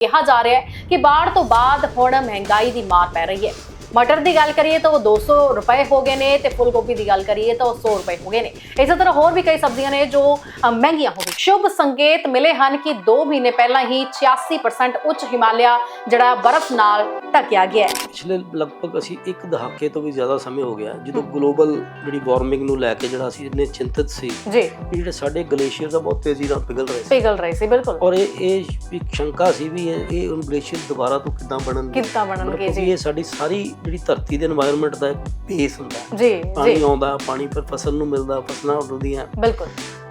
ਕਿਹਾ ਜਾ ਰਿਹਾ ਹੈ ਕਿ ਬਾੜ ਤੋਂ ਬਾਅਦ ਹੁਣ ਮਹਿੰਗਾਈ ਦੀ ਮਾਰ ਪੈ ਰਹੀ ਹੈ। ਮਟਰ ਦੀ ਗੱਲ ਕਰੀਏ ਤਾਂ ਉਹ 200 ਰੁਪਏ ਹੋ ਗਏ ਨੇ ਤੇ ਫੁੱਲ ਗੋਭੀ ਦੀ ਗੱਲ ਕਰੀਏ ਤਾਂ ਉਹ 100 ਰੁਪਏ ਹੋ ਗਏ ਨੇ। ਇਸੇ ਤਰ੍ਹਾਂ ਹੋਰ ਵੀ ਕਈ ਸਬਜ਼ੀਆਂ ਨੇ ਜੋ ਮਹਿੰਗੀਆਂ ਹੋ ਗਈਆਂ। ਸ਼ੁਭ ਸੰਕੇਤ ਮਿਲੇ ਹਨ ਕਿ 2 ਮਹੀਨੇ ਪਹਿਲਾਂ ਹੀ 86% ਉੱਚ ਹਿਮਾਲਿਆ ਜਿਹੜਾ ਬਰਫ਼ ਨਾਲ ਢਕਿਆ ਗਿਆ ਹੈ। ਪਿਛਲੇ ਲਗਭਗ ਅਸੀਂ ਇੱਕ ਦਹਾਕੇ ਤੋਂ ਵੀ ਜ਼ਿਆਦਾ ਸਮੇਂ ਹੋ ਗਿਆ ਜਦੋਂ ਗਲੋਬਲ ਜਿਹੜੀ ਵਾਰਮਿੰਗ ਨੂੰ ਲੈ ਕੇ ਜਿਹੜਾ ਅਸੀਂ ਇੰਨੇ ਚਿੰਤਤ ਸੀ ਜੀ। ਜਿਹੜੇ ਸਾਡੇ ਗਲੇਸ਼ੀਅਰ ਦਾ ਬਹੁਤ ਤੇਜ਼ੀ ਨਾਲ ਪਿਘਲ ਰਹੇ ਸੀ। ਪਿਘਲ ਰਹੀ ਸੀ ਬਿਲਕੁਲ। ਔਰ ਇਹ ਇਹ ਇੱਕ ਸ਼ੰਕਾ ਸੀ ਵੀ ਇਹ ਗਲੇਸ਼ੀਅਰ ਦੁਬਾਰਾ ਤੋਂ ਕਿੱਦਾਂ ਬਣਨਗੇ? ਕਿੱਦਾਂ ਬਣਨਗੇ ਜੀ? ਇਹ ਸਾਡੀ ਸਾਰੀ ਜਿਹੜੀ ਧਰਤੀ ਦੇ এনवायरमेंट ਦਾ ਬੇਸ ਹੁੰਦਾ ਜੀ ਜੀ ਪਾਣੀ ਆਉਂਦਾ ਪਾਣੀ ਪਰ ਫਸਲ ਨੂੰ ਮਿਲਦਾ ਫਸਲਾਂ ਉੱਗਦੀਆਂ। ਬਿਲਕੁਲ।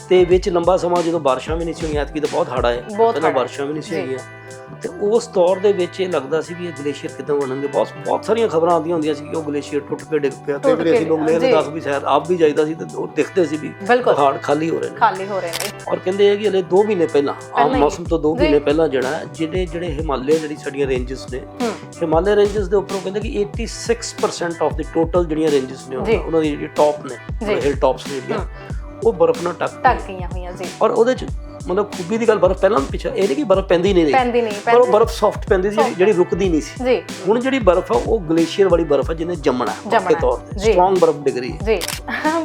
ਤੇ ਵਿੱਚ ਲੰਬਾ ਸਮਾਂ ਜਦੋਂ ਬਾਰਿਸ਼ਾਂ ਵੀ ਨਹੀਂ ਸੀ ਹੋਈਆਂ ਐਤਕੀ ਤਾਂ ਬਹੁਤ ਹੜਾ ਹੈ ਪਹਿਲਾਂ ਹੈ। ਬਾਰਿਸ਼ਾਂ ਵੀ ਨਹੀਂ ਸੀ। ਹੋਈਆਂ ਤੇ ਉਸ ਦੌਰ ਦੇ ਵਿੱਚ ਇਹ ਲੱਗਦਾ ਸੀ ਵੀ ਇਹ ਗਲੇਸ਼ੀਅਰ ਕਿੱਦਾਂ ਬਣਨਗੇ ਬਹੁਤ ਬਹੁਤ ਸਾਰੀਆਂ ਖਬਰਾਂ ਆਉਂਦੀਆਂ ਹੁੰਦੀਆਂ ਸੀ ਕਿ ਉਹ ਗਲੇਸ਼ੀਅਰ ਟੁੱਟ ਕੇ ਡਿੱਗ ਪਿਆ ਵਾਰੀ ਕੇ ਅਸੀਂ ਲੋਕ ਲੇਹ। ਲਦਾਖ ਵੀ ਸ਼ਾਇਦ ਆਪ ਵੀ ਜਾਈਦਾ ਸੀ ਤੇ ਉਹ ਦਿਖਦੇ ਸੀ ਵੀ ਪਹਾੜ ਖਾਲੀ ਹੋ ਰਹੇ ਨੇ ਖਾਲੀ ਹੋ ਰਹੇ ਨੇ ਔਰ ਕਹਿੰਦੇ ਆ ਕਿ ਹਲੇ 2 ਮਹੀਨੇ ਪਹਿਲਾਂ ਆਮ ਹੀ। ਮੌਸਮ ਤੋਂ 2 ਜੀ। ਮਹੀਨੇ ਪਹਿਲਾਂ ਜਿਹੜਾ ਹੈ, ਜਿਹੜੇ ਜਿਹੜੇ ਹਿਮਾਲਿਆ ਜਿਹੜੀ ਸਾਡੀਆਂ ਰੇਂਜਸ ਨੇ ਹੂੰ ਹਿਮਾਲਿਆ ਰੇਂਜਸ ਦੇ ਉੱਪਰੋਂ ਕਹਿੰਦੇ ਕਿ 86% ਆਫ ਦੀ ਟੋਟਲ ਜਿਹੜੀਆਂ ਰੇਂਜਸ ਨੇ। ਉਹਨਾਂ- ਦੀ ਜਿਹੜੀ ਟੌਪ ਨੇ। ਹਿਲ ਟੌਪਸ ਨੇ ਜਿਹੜੀਆਂ ਉਹ ਬਰਫ਼ ਨਾਲ ਢੱਕ ਢੱਕ ਗਈਆਂ ਹੋਈਆਂ ਜੀ ਔਰ ਉਹਦੇ ਚ ਮਤਲਬ ਖੂਬੀ ਦੀ ਗੱਲ ਬਰਫ਼ ਪਹਿਲਾਂ ਵੀ ਪਿੱਛੇ ਇਹ ਨਹੀਂ ਕਿ ਬਰਫ਼ ਪੈਂਦੀ ਨਹੀਂ ਰਹੀ। ਪੈਂਦੀ ਨਹੀਂ ਪਰ ਉਹ ਬਰਫ਼ ਸੌਫਟ ਪੈਂਦੀ ਸੀ ਜਿਹੜੀ- ਰੁਕਦੀ ਨਹੀਂ ਸੀ। ਜੀ। ਹੁਣ ਜਿਹੜੀ ਬਰਫ਼ ਆ ਉਹ ਗਲੇਸ਼ੀਅਰ ਵਾਲੀ ਬਰਫ਼ ਆ ਜਿਹਨੇ ਜੰਮਣਾ ਪੱਕੇ। ਤੌਰ ਤੇ। ਸਟਰੋਂਗ ਬਰਫ਼ ਡਿਗ ਰਹੀ ਹੈ। ਜੀ।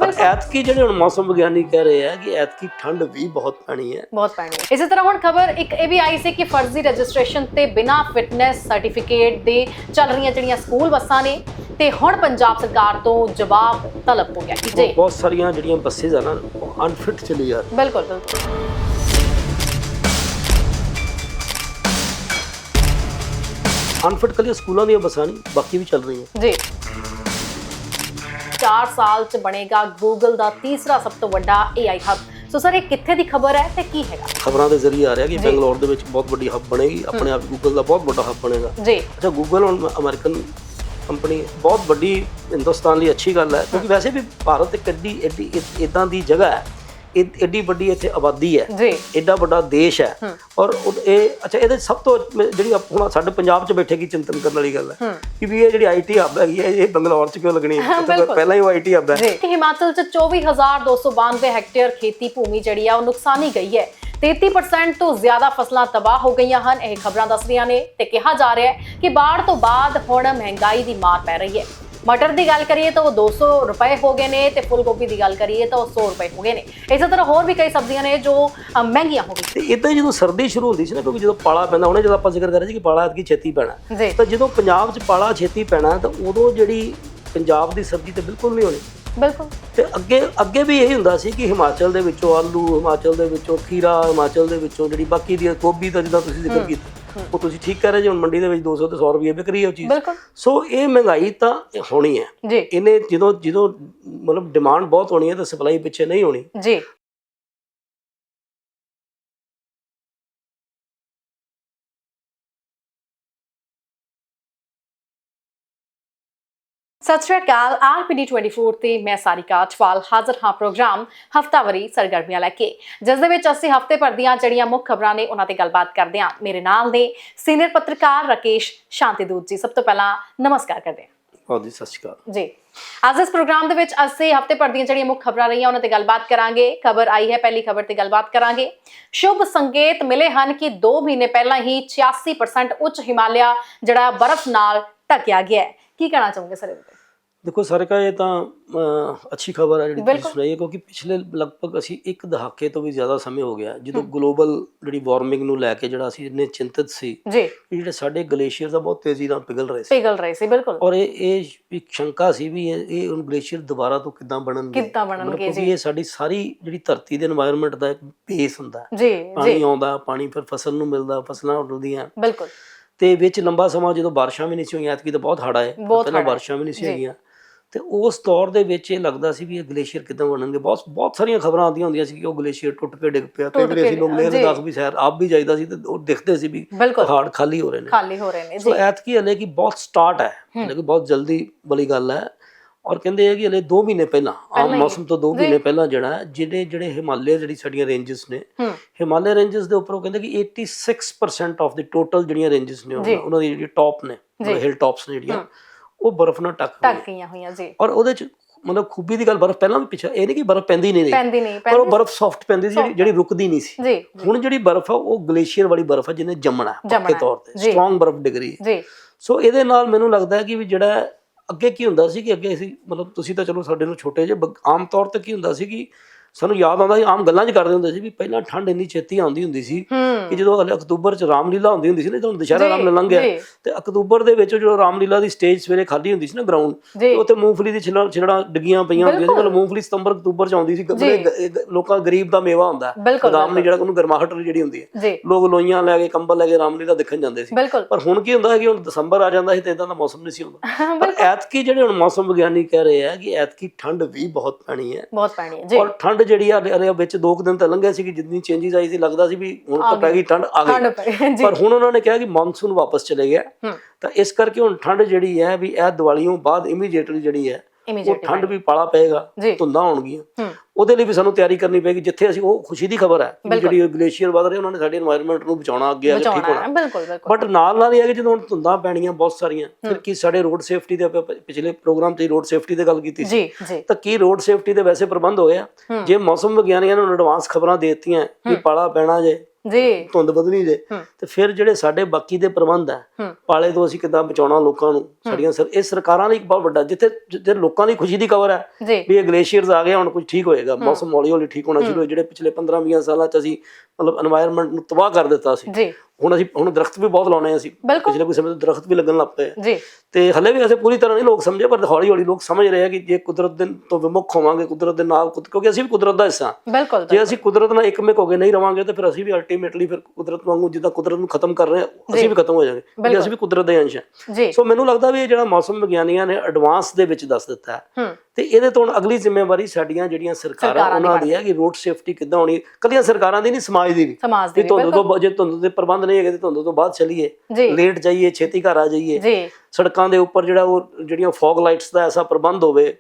ਪਰ ਐਤਕੀ ਜਿਹੜੇ ਹੁਣ ਮੌਸਮ ਵਿਗਿਆਨੀ ਕਹਿ ਰਹੇ ਆ ਕਿ ਐਤਕੀ ਠੰਡ ਵੀ ਬਹੁਤ ਪੈਣੀ ਹੈ। ਬਹੁਤ ਪੈਣੀ ਹੈ। ਇਸੇ ਤਰ੍ਹਾਂ ਹੁਣ ਖਬਰ ਇੱਕ ਇਹ ਵੀ ਆਈ ਸੀ ਕਿ ਫਰਜ਼ੀ ਰਜਿਸਟ੍ਰੇਸ਼ਨ ਤੇ ਬਿਨਾ ਫਿਟਨੈਸ ਸਰਟੀਫਿਕੇਟ ਦੇ ਚੱਲ ਰਹੀਆਂ ਜਿਹੜੀਆਂ ਸਕੂਲ ਬੱਸਾਂ ਨੇ ਤੇ ਹੁਣ ਪੰਜਾਬ ਸਰਕਾਰ ਤੋਂ ਜਵਾਬ ਤਲਬ ਹੋ ਗਿਆ ਕਿ ਜੀ ਬਹੁਤ ਸਾਰੀਆਂ ਜਿਹੜੀਆਂ ਬੱਸੇਸ ਆ ਨਾ ਉਹ ਅਨਫਿਟ ਚਲੀ ਜਾ। ਬਿਲਕੁਲ ਬਿਲਕੁਲ। ਅਨਫਿਟ ਕੱਲੀਆਂ ਸਕੂਲਾਂ ਦੀਆਂ ਬੱਸਾਂ ਨਹੀਂ ਬਾਕੀ ਵੀ ਚੱਲ ਰਹੀਆਂ। ਜੀ। 4 ਸਾਲ ਚ ਬਣੇਗਾ ਗੂਗਲ ਦਾ ਤੀਸਰਾ ਸਭ ਤੋਂ ਵੱਡਾ AI ਹੱਬ ਸੋ ਸਰ ਇਹ ਕਿੱਥੇ ਦੀ ਖਬਰ ਹੈ ਤੇ ਕੀ ਹੈਗਾ? ਖਬਰਾਂ ਦੇ ਜ਼ਰੀਏ ਆ ਰਿਹਾ ਕਿ। ਬੈਂਗਲੌਰ ਦੇ ਵਿੱਚ ਬਹੁਤ ਵੱਡੀ ਹੱਬ ਬਣੇਗੀ ਆਪਣੇ ਆਪ ਗੂਗਲ ਦਾ ਬਹੁਤ ਵੱਡਾ ਹੱਬ ਬਣੇਗਾ। ਜੀ। ਅੱਛਾ ਗੂਗਲ ਹੁਣ ਅਮਰੀਕਨ ਕੰਪਨੀ ਬਹੁਤ ਵੱਡੀ ਹਿੰਦੁਸਤਾਨ ਲਈ ਅੱਛੀ ਗੱਲ ਹੈ ਕਿਉਂਕਿ ਵੈਸੇ ਵੀ ਭਾਰਤ ਇੱਕ ਐਡੀ ਐਡੀ ਇਦਾਂ ਦੀ ਜਗ੍ਹਾ ਹੈ ਐਡੀ ਵੱਡੀ ਇੱਥੇ ਆਬਾਦੀ ਹੈ ਜੀ। ਐਡਾ ਵੱਡਾ ਦੇਸ਼ ਹੈ ਔਰ ਇਹ ਅੱਛਾ ਇਹਦੇ ਸਭ ਤੋਂ ਜਿਹੜੀ ਆਪ- ਹੁਣ ਸਾਡੇ ਪੰਜਾਬ 'ਚ ਬੈਠੇ ਕੀ ਚਿੰਤਨ ਕਰਨ ਵਾਲੀ ਗੱਲ ਹੈ ਕਿ ਵੀ ਇਹ ਜਿਹੜੀ ਆਈਟੀ ਹੱਬ ਹੈਗੀ ਹੈ ਇਹ ਬੰਗਲੌਰ 'ਚ ਕਿਉਂ ਲੱਗਣੀ ਹੈ। ਪਹਿਲਾਂ ਹੀ ਉਹ ਆਈਟੀ ਹੱਬ ਹੈ। ਹਿਮਾਚਲ ਚ 24292 ਹੈਕਟੇਅਰ ਖੇਤੀ ਭੂਮੀ ਜਿਹੜੀ ਆ ਉਹ ਨੁਕਸਾਨੀ ਗਈ ਹੈ। 33% ਤੋਂ ਜ਼ਿਆਦਾ ਫਸਲਾਂ ਤਬਾਹ ਹੋ ਗਈਆਂ ਹਨ। ਇਹ ਖਬਰਾਂ ਦੱਸ ਰਹੀਆਂ ਨੇ ਤੇ ਕਿਹਾ ਜਾ ਰਿਹਾ ਹੈ ਕਿ ਬਾੜ ਤੋਂ ਬਾਅਦ ਹੁਣ ਮਹਿੰਗਾਈ ਦੀ ਮਾਰ ਪੈ ਰਹੀ ਹੈ। ਮਟਰ ਦੀ ਗੱਲ ਕਰੀਏ ਤਾਂ ਉਹ 200 ਰੁਪਏ ਹੋ ਗਏ ਨੇ ਤੇ ਫੁੱਲ ਗੋਭੀ ਦੀ ਗੱਲ ਕਰੀਏ ਤਾਂ ਉਹ 100 ਰੁਪਏ ਹੋ ਗਏ ਨੇ। ਇਸੇ ਤਰ੍ਹਾਂ ਹੋਰ ਵੀ ਕਈ ਸਬਜ਼ੀਆਂ ਨੇ ਜੋ ਮਹਿੰਗੀਆਂ ਹੋ ਗਈਆਂ। ਤੇ ਇਦਾਂ ਜਦੋਂ ਸਰਦੀ ਸ਼ੁਰੂ ਹੁੰਦੀ ਸੀ ਨਾ ਕਿਉਂਕਿ ਜਦੋਂ ਪਾਲਾ ਪੈਂਦਾ ਉਹਨੇ ਜਦੋਂ ਆਪਾਂ ਜ਼ਿਕਰ ਕਰ ਰਹੇ ਸੀ ਕਿ ਪਾਲਾ ਐਤਕੀ ਛੇਤੀ ਪੈਣਾ। ਤਾਂ ਜਦੋਂ ਪੰਜਾਬ 'ਚ ਪਾਲਾ ਛੇਤੀ ਪੈਣਾ ਤਾਂ ਉਦੋਂ ਜਿਹੜੀ ਪੰਜਾਬ ਦੀ ਸਬਜ਼ੀ ਤੇ ਬਿਲਕੁਲ ਨਹੀਂ ਹੋਣੀ। ਬਿਲਕੁਲ। ਤੇ ਅੱਗੇ ਅੱਗੇ ਵੀ ਇਹੀ ਹੁੰਦਾ ਸੀ ਕਿ ਹਿਮਾਚਲ ਦੇ ਵਿੱਚੋਂ ਆਲੂ ਹਿਮਾਚਲ ਦੇ ਵਿੱਚੋਂ ਖੀਰਾ ਹਿਮਾਚਲ ਦੇ ਵਿੱਚੋਂ ਜਿਹੜੀ ਬਾਕੀ ਦੀ ਗੋਭੀ ਦਾ ਜਿੱਦਾਂ ਤੁਸੀਂ ਜ਼ਿਕਰ ਕੀਤਾ ਉਹ ਤੁਸੀਂ ਠੀਕ ਕਰ ਰਹੇ ਜੀ ਹੁਣ ਮੰਡੀ ਦੇ ਵਿੱਚ 200 ਤੇ 100 ਰੁਪਏ ਵਿਕ ਰਹੀ ਹੈ ਉਹ ਚੀਜ਼। ਸੋ ਇਹ ਮਹਿੰਗਾਈ ਤਾਂ ਹੋਣੀ ਹੈ। ਇਹਨੇ ਜਦੋਂ ਜਦੋਂ ਮਤਲਬ ਡਿਮਾਂਡ ਬਹੁਤ ਹੋਣੀ ਹੈ ਤਾਂ ਸਪਲਾਈ ਪਿੱਛੇ ਨਹੀਂ ਹੋਣੀ। ਜੀ। ਸਤਿ ਸ਼੍ਰੀ ਅਕਾਲ ਆਰਪੀਡੀ 24 ਤੇ ਮੈਂ ਸਾਰਿਕਾ ਅਟਵਾਲ ਹਾਜ਼ਰ ਹਾਂ ਪ੍ਰੋਗਰਾਮ ਹਫਤਾਵਰੀ ਸਰਗਰਮੀਆਂ ਲੈ ਕੇ। ਜਿਸ ਦੇ ਵਿੱਚ ਅਸੀਂ ਹਫ਼ਤੇ ਭਰ ਦੀਆਂ ਜਿਹੜੀਆਂ ਮੁੱਖ ਖਬਰਾਂ ਨੇ ਉਹਨਾਂ ਤੇ ਗੱਲਬਾਤ ਕਰਦੇ ਹਾਂ। ਮੇਰੇ ਨਾਲ ਨੇ ਸੀਨੀਅਰ ਪੱਤਰਕਾਰ ਰਕੇਸ਼ ਸ਼ਾਂਤੀਦੂਤ ਜੀ। ਸਭ ਤੋਂ ਪਹਿਲਾਂ ਨਮਸਕਾਰ ਕਰਦੇ ਹਾਂ। ਬਹੁਤ ਜੀ ਸਤਿ ਸ਼੍ਰੀ ਅਕਾਲ। ਜੀ। ਅੱਜ ਇਸ ਪ੍ਰੋਗਰਾਮ ਦੇ ਵਿੱਚ ਅਸੀਂ ਹਫ਼ਤੇ ਭਰ ਦੀਆਂ ਜਿਹੜੀਆਂ ਮੁੱਖ ਖਬਰਾਂ ਰਹੀਆਂ ਉਹਨਾਂ ਤੇ ਗੱਲਬਾਤ ਕਰਾਂਗੇ। ਖਬਰ ਆਈ ਹੈ ਪਹਿਲੀ ਖਬਰ ਤੇ ਗੱਲਬਾਤ ਕਰਾਂਗੇ। ਸ਼ੁਭ ਸੰਕੇਤ ਮਿਲੇ ਹਨ ਕਿ 2 ਮਹੀਨੇ ਪਹਿਲਾਂ ਹੀ 86% ਉੱਚ ਹਿਮਾਲਿਆ ਜਿਹੜਾ ਬਰਫ਼ ਨਾਲ ਢਕਿਆ ਗਿਆ ਹੈ। ਕੀ ਕਹਿਣਾ ਚਾਹੋਗੇ ਸਰ ਇਹਦੇ ਦੇਖੋ ਸਰਕਾ ਇਹ ਤਾਂ ਅੱਛੀ ਖਬਰ ਆ ਜਿਹੜੀ ਤੁਸੀਂ ਸੁਣਾਈ ਹੈ ਕਿਉਂਕਿ ਪਿਛਲੇ ਲਗਭਗ ਅਸੀਂ ਇੱਕ ਦਹਾਕੇ ਤੋਂ ਵੀ ਜ਼ਿਆਦਾ ਸਮੇਂ ਹੋ ਗਿਆ ਜਦੋਂ ਗਲੋਬਲ ਜਿਹੜੀ ਵਾਰਮਿੰਗ ਨੂੰ ਲੈ ਕੇ ਜਿਹੜਾ ਅਸੀਂ ਇੰਨੇ ਚਿੰਤਤ ਸੀ ਜੀ। ਜਿਹੜੇ ਸਾਡੇ ਗਲੇਸ਼ੀਅਰ ਦਾ ਬਹੁਤ ਤੇਜ਼ੀ ਨਾਲ ਪਿਘਲ ਰਹੇ ਸੀ। ਪਿਘਲ ਰਹੇ ਸੀ ਬਿਲਕੁਲ। ਔਰ ਇਹ ਇਹ ਇੱਕ ਸ਼ੰਕਾ ਸੀ ਵੀ ਇਹ ਉਹ ਗਲੇਸ਼ੀਅਰ ਦੁਬਾਰਾ ਤੋਂ ਕਿੱਦਾਂ ਬਣਨਗੇ? ਕਿੱਦਾਂ ਬਣਨਗੇ ਜੀ। ਇਹ ਸਾਡੀ ਸਾਰੀ ਜਿਹੜੀ ਧਰਤੀ ਦੇ এনवायरमेंट ਦਾ ਇੱਕ ਬੇਸ ਹੁੰਦਾ ਜੀ ਪਾਣੀ ਆਉਂਦਾ ਪਾਣੀ ਫਿਰ ਫਸਲ ਨੂੰ ਮਿਲਦਾ ਫਸਲਾਂ ਉੱਡਦੀਆਂ। ਬਿਲਕੁਲ। ਤੇ ਵਿੱਚ ਲੰਬਾ ਸਮਾਂ ਜਦੋਂ ਬਾਰਿਸ਼ਾਂ ਵੀ ਨਹੀਂ ਸੀ ਹੋਈਆਂ ਐਤਕੀ ਤਾਂ ਬਹੁਤ ਹੜਾ ਹੈ ਪਹਿਲਾਂ ਬਾਰਿਸ਼ਾਂ ਵੀ ਨਹੀਂ ਸੀ ਹੋਈਆਂ। ਤੇ ਉਸ ਦੌਰ ਦੇ ਵਿੱਚ ਇਹ ਲੱਗਦਾ ਸੀ ਵੀ ਇਹ ਗਲੇਸ਼ੀਅਰ ਕਿੱਦਾਂ ਬਣਨਗੇ ਬਹੁਤ ਬਹੁਤ ਸਾਰੀਆਂ ਖਬਰਾਂ ਆਉਂਦੀਆਂ ਹੁੰਦੀਆਂ ਸੀ ਕਿ ਉਹ ਗਲੇਸ਼ੀਅਰ ਟੁੱਟ ਕੇ ਡਿੱਗ ਪਿਆ ਕਈ ਵਾਰੀ ਅਸੀਂ ਲੋਕ ਲੇਹ। ਲਦਾਖ ਵੀ ਸ਼ਾਇਦ ਆਪ ਵੀ ਜਾਈਦਾ ਸੀ ਤੇ ਉਹ ਦਿਖਦੇ ਸੀ ਵੀ ਪਹਾੜ ਖਾਲੀ ਹੋ ਰਹੇ ਨੇ ਖਾਲੀ ਹੋ ਰਹੇ ਨੇ ਜੀ ਸੋ ਐਤਕੀ ਹਲੇ ਕਿ ਬਹੁਤ ਸਟਾਰਟ ਹੈ ਕਿ ਬਹੁਤ ਜਲਦੀ ਵਾਲੀ ਗੱਲ ਹੈ ਔਰ ਕਹਿੰਦੇ ਆ ਕਿ ਹਲੇ 2 ਮਹੀਨੇ ਪਹਿਲਾਂ ਆਮ। ਮੌਸਮ ਤੋਂ 2 ਜੀ। ਮਹੀਨੇ ਪਹਿਲਾਂ ਜਿਹੜਾ ਜਿਹੜੇ ਜਿਹੜੇ ਹਿਮਾਲਿਆ ਜਿਹੜੀ ਸਾਡੀਆਂ ਰੇਂਜਸ ਨੇ ਹਿਮਾਲਿਆ ਰੇਂਜਸ ਦੇ ਉੱਪਰ ਉਹ ਕਹਿੰਦੇ ਕਿ 86% ਆਫ ਦੀ ਟੋਟਲ ਜਿਹੜੀਆਂ ਰੇਂਜਸ ਨੇ। ਉਹਨਾਂ ਦੀ ਜਿਹੜੀ ਟੌਪ ਨੇ। ਹਿਲ ਟੌਪਸ ਨੇ ਜਿਹੜੀਆਂ। ਉਹ ਬਰਫ਼ ਨਾਲ ਢੱਕ ਗਈਆਂ ਹੋਈਆਂ ਜੀ। ਔਰ ਉਹਦੇ ਚ ਮਤਲਬ ਖੂਬੀ ਦੀ ਗੱਲ ਬਰਫ਼ ਪਹਿਲਾਂ ਵੀ ਪਿੱਛੇ ਇਹ ਨਹੀਂ ਕਿ ਬਰਫ਼ ਪੈਂਦੀ ਨਹੀਂ ਰਹੀ ਪੈਂਦੀ ਨਹੀਂ ਪਰ ਉਹ ਪੈਂਦੀ ਬਰਫ਼ ਸੌਫਟ ਪੈਂਦੀ ਸੀ ਜਿਹੜੀ ਜਿਹੜੀ ਰੁਕਦੀ ਨਹੀਂ ਸੀ। ਜੀ ਹੁਣ ਜਿਹੜੀ ਬਰਫ਼ ਆ ਉਹ ਗਲੇਸ਼ੀਅਰ ਵਾਲੀ ਬਰਫ਼ ਆ ਜਿਹਨੇ ਜੰਮਣਾ ਹੈ ਜੰਮਣਾ ਪੱਕੇ ਹੈ, ਤੌਰ ਤੇ। ਜੀ। ਸਟਰੋਂਗ ਬਰਫ਼ ਡਿੱਗ ਰਹੀ ਹੈ। ਜੀ। ਸੋ ਇਹਦੇ ਨਾਲ ਮੈਨੂੰ ਲੱਗਦਾ ਹੈ ਕਿ ਵੀ ਜਿਹੜਾ ਅੱਗੇ ਕੀ ਹੁੰਦਾ ਸੀ ਕਿ ਅੱਗੇ ਅਸੀਂ ਮਤਲਬ ਤੁਸੀਂ ਤਾਂ ਚਲੋ ਸਾਡੇ ਨੂੰ ਛੋਟੇ ਜਿਹੇ ਬ- ਆਮ ਤੌਰ ਤੇ ਕੀ ਹੁੰਦਾ ਸੀ ਕਿ ਸਾਨੂੰ ਯਾਦ ਆਉਂਦਾ ਸੀ ਆਮ ਗੱਲਾਂ 'ਚ ਕਰਦੇ ਹੁੰਦੇ ਸੀ ਵੀ ਪਹਿਲਾਂ ਠੰਡ ਇੰਨੀ ਛੇਤੀ ਆਉਂਦੀ ਹੁੰਦੀ ਸੀ ਕਿ ਜਦੋਂ ਹਲੇ ਅਕਤੂਬਰ 'ਚ ਰਾਮਲੀਲਾ ਹੁੰਦੀ ਹੁੰਦੀ ਸੀ ਨਾ ਜਦੋਂ ਦੁਸ਼ਹਿਰਾ ਜੀ, ਰਾਮ ਲੰਘ ਗਿਆ। ਤੇ ਅਕਤੂਬਰ ਦੇ ਵਿੱਚ ਜਦੋਂ ਰਾਮਲੀਲਾ ਦੀ ਸਟੇਜ ਸਵੇਰੇ ਖਾਲੀ ਹੁੰਦੀ ਸੀ ਨਾ ਗਰਾਊਂਡ ਉੱਥੇ ਮੂੰਗਫਲੀ ਦੀ ਛਿਲੜ ਛਿਲੜਾਂ ਡਿੱਗੀਆਂ ਪਈਆਂ ਹੁੰਦੀਆਂ ਸੀ ਮਤਲਬ ਮੂੰਗਫਲੀ ਸਤੰਬਰ ਅਕਤੂਬਰ 'ਚ ਆਉਂਦੀ ਸੀ ਲੋਕਾਂ ਗਰੀਬ ਦਾ ਮੇਵਾ ਹੁੰਦਾ। ਬਦਾਮ ਨਹੀਂ ਜਿਹੜਾ ਉਹਨੂੰ ਗਰਮਾਹਟ ਜਿਹੜੀ ਹੁੰਦੀ ਹੈ। ਲੋਕ ਲੋਈਆਂ ਲੈ ਕੇ ਕੰਬਲ ਲੈ ਕੇ ਰਾਮਲੀਲਾ ਦੇਖਣ ਜਾਂਦੇ ਸੀ। ਪਰ ਹੁਣ ਕੀ ਹੁੰਦਾ ਹੈ ਕਿ ਹੁਣ ਦਸੰਬਰ ਆ ਜਾਂਦਾ ਸੀ ਤੇ ਇਦਾਂ ਦਾ ਮੌਸਮ ਨਹੀਂ ਸੀ ਹੁੰਦਾ ਪਰ ਐਤਕੀ ਜਿਹੜੇ ਹੁਣ ਮੌਸਮ ਵਿਗਿਆਨੀ ਕਹਿ ਰਹੇ ਆ ਕਿ ਐਤਕੀ ਠੰਡ ਵੀ ਬਹੁਤ ਪੈਣੀ ਹੈ। ਬਹੁਤ ਪੈਣੀ ਹੈ ਜੀ। ਔਰ ਠੰਡ ਜਿਹੜੀ ਆ ਅਰੇ ਵਿੱਚ ਦੋ ਕੁ ਦਿਨ ਤਾਂ ਲੰਘੇ ਸੀ ਕਿ ਜਿੰਨੀ ਚੇਂਜਸ ਆਈ ਸੀ ਲੱਗਦਾ ਸੀ ਵੀ ਹੁਣ ਤਾਂ ਪੈ ਗਈ। ਠੰਡ ਆ ਗਈ। ਪਰ ਹੁਣ ਉਹਨਾਂ ਨੇ ਕਿਹਾ ਕਿ ਮੌਨਸੂਨ ਵਾਪਸ ਚਲੇ ਗਿਆ। ਤਾਂ ਇਸ ਕਰਕੇ ਹੁਣ ਠੰਡ ਜਿਹੜੀ ਹੈ ਵੀ ਇਹ ਦੀਵਾਲੀਓਂ ਬਾਅਦ ਇਮੀਡੀਏਟਲੀ ਜਿਹੜੀ ਹੈ ਉਹ ਠੰਡ ਵੀ ਪਾਲਾ ਪਏਗਾ ਧੁੰਦਾਂ ਹੋਣਗੀਆਂ। ਉਹਦੇ ਲਈ ਵੀ ਸਾਨੂੰ ਤਿਆਰੀ ਕਰਨੀ ਪਏਗੀ ਜਿੱਥੇ ਅਸੀਂ ਉਹ ਖੁਸ਼ੀ ਦੀ ਖਬਰ ਹੈ ਜਿਹੜੀ ਗਲੇਸ਼ੀਅਰ ਵਧ ਰਹੇ ਉਹਨਾਂ ਨੇ ਸਾਡੇ এনवायरमेंट ਨੂੰ ਬਚਾਉਣਾ ਅੱਗੇ ਆ ਕੇ ਠੀਕ ਹੋਣਾ। ਬਟ ਨਾਲ ਨਾਲ ਇਹ ਹੈ ਕਿ ਜਦੋਂ ਹੁਣ ਧੁੰਦਾਂ ਪੈਣੀਆਂ ਬਹੁਤ ਸਾਰੀਆਂ ਫਿਰ ਕੀ ਸਾਡੇ ਰੋਡ ਸੇਫਟੀ ਦੇ ਆਪਾਂ ਪਿਛਲੇ ਪ੍ਰੋਗਰਾਮ ਤੇ ਰੋਡ ਸੇਫਟੀ ਦੀ ਗੱਲ ਕੀਤੀ ਸੀ। ਜੀ ਤਾਂ ਕੀ ਰੋਡ ਸੇਫਟੀ ਦੇ ਵੈਸੇ ਪ੍ਰਬੰਧ ਹੋਏ ਜੇ ਮੌਸਮ ਵਿਗਿਆਨੀਆਂ ਨੂੰ ਐਡਵਾਂਸ ਖਬਰਾਂ ਦੇ ਦਿੱਤੀਆਂ ਵੀ ਪਾਲਾ ਪੈਣਾ ਜੇ ਜੀ। ਧੁੰਦ ਵਧਣੀ ਜੇ ਤੇ ਫਿਰ ਜਿਹੜੇ ਸਾਡੇ ਬਾਕੀ ਦੇ ਪ੍ਰਬੰਧ ਹੈ ਪਾਲੇ ਤੋਂ ਅਸੀਂ ਕਿਦਾਂ ਬਚਾਉਣਾ ਲੋਕਾਂ ਨੂੰ ਸਾਡੀਆਂ ਸਰ ਇਹ ਸਰਕਾਰਾਂ ਲਈ ਬਹੁਤ ਵੱਡਾ ਜਿੱਥੇ ਜਿੱਥੇ ਲੋਕਾਂ ਦੀ ਖੁਸ਼ੀ ਦੀ ਖਬਰ ਹੈ ਵੀ ਇਹ ਗਲੇਸ਼ੀਅਰਸ ਆ ਗਏ ਹੁਣ ਕੁਝ ਠੀਕ ਹੋਏਗਾ ਮੌਸਮ ਹੌਲੀ ਹੌਲੀ ਠੀਕ ਹੋਣਾ ਸ਼ੁਰੂ ਹੋਇਆ ਜਿਹੜੇ ਪਿਛਲੇ 15 20 ਸਾਲਾਂ 'ਚ ਅਸੀਂ ਮਤਲਬ এনवायरमेंट ਨੂੰ ਤਬਾਹ ਕਰ ਦਿੱਤਾ ਸੀ। ਹੁਣ ਅਸੀਂ ਹੁਣ ਦਰਖਤ ਵੀ ਬਹੁਤ ਲਾਉਣੇ ਆ ਅਸੀਂ। ਬਿਲਕੁਲ। ਪਿਛਲੇ ਕੁਝ ਸਮੇਂ ਤੋਂ ਦਰਖਤ ਵੀ ਲੱਗਣ ਲੱਗ ਪਏ ਆ। ਜੀ। ਤੇ ਹਲੇ ਵੀ ਐਸੇ ਪੂਰੀ ਤਰ੍ਹਾਂ ਨਹੀਂ ਲੋਕ ਸਮਝੇ ਪਰ ਹੌਲੀ ਹੌਲੀ ਲੋਕ ਸਮਝ ਰਹੇ ਆ ਕਿ ਜੇ ਕੁਦਰਤ ਦੇ ਤੋਂ ਵਿਮੁਖ ਹੋਵਾਂਗੇ ਕੁਦਰਤ ਦੇ ਨਾਲ ਕੁਦ- ਕਿਉਂਕਿ ਅਸੀਂ ਵੀ ਕੁਦਰਤ ਦਾ ਹਿੱਸਾ ਹਾਂ। ਬਿਲਕੁਲ ਜੇ ਅਸੀਂ ਕੁਦਰਤ ਨਾਲ ਇੱਕਮਿਕ ਹੋ ਕੇ ਨਹੀਂ ਰਵਾਂਗੇ ਤੇ ਫਿਰ ਅਸੀਂ ਵੀ ਅਲਟੀਮੇਟਲੀ ਫਿਰ ਕੁਦਰਤ ਵਾਂਗੂ ਜਿੱਦਾਂ ਕੁਦਰਤ ਨੂੰ ਖਤਮ ਕਰ ਰਹੇ ਹਾਂ ਅਸੀਂ ਵੀ ਖਤਮ ਹੋ ਜਾਵਾਂਗੇ ਕਿਉਂਕਿ ਅਸੀਂ ਵੀ ਕੁਦਰਤ ਦੇ ਅੰਸ਼ ਹਾਂ ਜੀ। ਸੋ ਮੈਨੂੰ ਲੱਗਦਾ ਵੀ ਇਹ ਜਿਹੜਾ ਮੌਸਮ ਵਿਗਿਆਨੀਆਂ ਨੇ ਐਡਵਾਂਸ ਦੇ ਵਿੱਚ ਦੱਸ ਦਿੱਤਾ ਹੈ ਹੂੰ। ਤੇ ਇਹਦੇ ਤੋਂ ਅਗਲੀ ਜ਼ਿੰਮੇਵਾਰੀ ਸਾਡੀਆਂ ਜਿਹੜੀਆਂ ਸਰਕਾਰਾਂ ਉਹਨਾਂ ਦੀ ਹੈ ਕਿ ਰੋਡ ਸੇਫਟੀ ਕਿੱਦਾਂ ਹੋਣੀ ਕੱਲੀਆਂ ਸਰਕਾਰਾਂ ਦੀ ਨਹੀਂ ਸਮਾਜ ਦੀ ਵੀ ਸਮਾਜ ਦੇ ਧੁੰਦ ਤੋਂ ਜੇ ਧੁੰਦ ਦੇ ਪ੍ਰਬੰਧ ਨਹੀਂ ਹੈਗੇ ਤੇ ਧੁੰਦ ਤੋਂ ਬਾਅਦ ਚੱਲੀਏ ਲੇਟ ਜਾਈਏ ਛੇਤੀ ਘਰ ਆ ਜਾਈਏ। ਜੀ। ਸੜਕਾਂ ਦੇ ਉੱਪਰ ਜਿਹੜਾ ਉਹ ਜਿਹੜੀਆਂ ਫੌਗ ਲਾਈਟਸ ਦਾ ਐਸਾ ਪ੍ਰਬੰਧ ਹੋਵੇ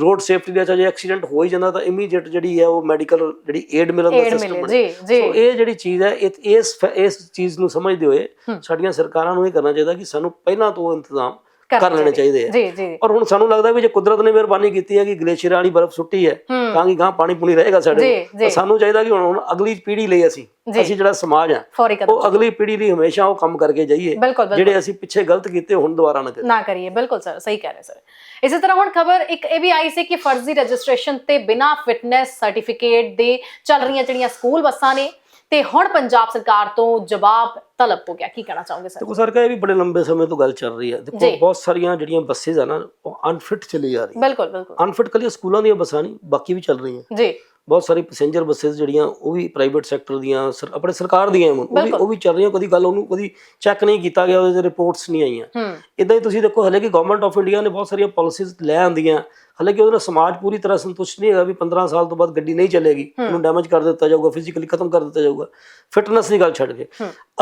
ਰੋਡ ਸੇਫਟੀ ਦਾ ਜੇ ਐਕਸੀਡੈਂਟ ਹੋ ਹੀ ਜਾਂਦਾ ਤਾਂ ਇਮੀਡੀਏਟ ਜਿਹੜੀ ਹੈ ਉਹ ਮੈਡੀਕਲ ਜਿਹੜੀ ਏਡ ਮਿਲਣ ਦਾ ਸਿਸਟਮ ਬਣੇ। ਸੋ ਇਹ ਜਿਹੜੀ ਚੀਜ਼ ਹੈ ਇਸ ਇਸ ਚੀਜ਼ ਨੂੰ ਸਮਝਦੇ ਹੋਏ ਸਾਡੀਆਂ ਸਰਕਾਰਾਂ ਨੂੰ ਇਹ ਕਰਨਾ ਚਾਹੀਦਾ ਕਿ ਸਾਨੂੰ ਪਹਿਲਾਂ ਤੋਂ ਇੰਤਜ਼ਾਮ ਕਰ ਲੈਣੇ ਚਾਹੀਦੇ ਆ। ਜੀ ਜੀ। ਔਰ ਹੁਣ ਸਾਨੂੰ ਲੱਗਦਾ ਵੀ ਜੇ ਕੁਦਰਤ ਨੇ ਮਿਹਰਬਾਨੀ ਕੀਤੀ ਹੈ ਕਿ ਗਲੇਸ਼ੀਅਰਾਂ ਵਾਲੀ ਬਰਫ਼ ਸੁੱਟੀ ਹੈ ਤਾਂ ਕਿ ਗਾਂ ਪਾਣੀ ਪੂਣੀ ਰਹੇਗਾ ਸਾਡੇ। ਤਾਂ ਸਾਨੂੰ ਚਾਹੀਦਾ ਕਿ ਹੁਣ ਹੁਣ ਅਗਲੀ ਪੀੜ੍ਹੀ ਲਈ ਅਸੀਂ ਅਸੀਂ ਜਿਹੜਾ ਸਮਾਜ ਆ ਉਹ ਅਗਲੀ ਪੀੜ੍ਹੀ ਲਈ ਹਮੇਸ਼ਾ ਉਹ ਕੰਮ ਕਰਕੇ ਜਾਈਏ ਜਿਹੜੇ ਅਸੀਂ ਪਿੱਛੇ ਗਲਤ ਕੀਤੇ ਹੁਣ ਦੁਬਾਰਾ ਨਾ ਕਰੀਏ। ਨਾ ਕਰੀਏ। ਬਿਲਕੁਲ ਸਰ ਸਹੀ ਕਹਿ ਰਹੇ ਸਰ। ਇਸੇ ਤਰ੍ਹਾਂ ਹੁਣ ਖਬਰ ਇੱਕ ਇਹ ਵੀ ਆਈ ਸੀ ਕਿ ਫਰਜ਼ੀ ਰਜਿਸਟ੍ਰੇਸ਼ਨ ਤੇ ਬਿਨਾ ਫਿਟਨੈਸ ਸਰਟੀਫਿਕੇਟ ਦੇ ਚੱਲ ਰਹੀਆਂ ਜਿਹੜੀਆਂ ਸਕੂਲ ਬੱਸਾਂ ਨੇ ਤੇ ਹੁਣ ਪੰਜਾਬ ਸਰਕਾਰ ਤੋਂ ਜਵਾਬ ਤਲਬ ਹੋ ਗਿਆ। ਕੀ ਕਹਿਣਾ ਚਾਹੋਗੇ ਸਰ? ਦੇਖੋ ਸਰਕਾਰ ਇਹ ਵੀ ਬੜੇ ਲੰਬੇ ਸਮੇਂ ਤੋਂ ਗੱਲ ਚੱਲ ਰਹੀ ਹੈ। ਦੇਖੋ। ਬਹੁਤ ਸਾਰੀਆਂ ਜਿਹੜੀਆਂ ਬੱਸੇਸ ਆ ਨਾ ਉਹ ਅਨਫਿਟ ਚਲੀ ਜਾ ਰਹੀ ਬਿਲਕੁਲ ਬਿਲਕੁਲ। ਅਨਫਿਟ ਕੱਲੀ ਸਕੂਲਾਂ ਦੀਆਂ ਬੱਸਾਂ ਨਹੀਂ ਬਾਕੀ ਵੀ ਚੱਲ ਰਹੀਆਂ। ਜੀ। ਬਹੁਤ ਸਾਰੀ ਪੈਸੇਂਜਰ ਬੱਸੇਸ ਜਿਹੜੀਆਂ ਉਹ ਵੀ ਪ੍ਰਾਈਵੇਟ ਸੈਕਟਰ ਦੀਆਂ ਸਰ- ਆਪਣੇ ਸਰਕਾਰ ਦੀਆਂ ਉਹ ਵੀ ਉਹ ਵੀ ਚੱਲ ਰਹੀਆਂ। ਕਦੀ ਗੱਲ ਉਹਨੂੰ ਕਦੀ ਚੈੱਕ ਨਹੀਂ ਕੀਤਾ ਗਿਆ ਉਹਦੇ ਰਿਪੋਰਟਸ ਨਹੀਂ ਆਈਆਂ। ਇਦਾਂ ਹੀ ਤੁਸੀਂ ਦੇਖੋ ਹਲੇ ਕਿ ਗਵਰਨਮੈਂਟ ਆਫ ਇੰਡੀਆ ਨੇ ਬਹੁਤ ਸਾਰੀਆਂ ਪਾਲਿਸੀਜ਼ ਲੈ ਆਂਦੀਆਂ। ਹਲੇ ਕਿ ਉਹਦੇ ਨਾਲ ਸਮਾਜ ਪੂਰੀ ਤਰ੍ਹਾਂ ਸੰਤੁਸ਼ਟ ਨਹੀਂ ਹੈਗਾ ਵੀ 15 ਸਾਲ ਤੋਂ ਬਾਅਦ ਗੱਡੀ ਨਹੀਂ ਚੱਲੇਗੀ ਉਹਨੂੰ ਡੈਮੇਜ ਕਰ ਦਿੱਤਾ ਜਾਊਗਾ ਫਿਜ਼ੀਕਲੀ ਖਤਮ ਕਰ ਦਿੱਤਾ ਜਾਊਗਾ। ਫਿਟਨੈਸ ਦੀ ਗੱਲ ਛੱਡ ਕੇ।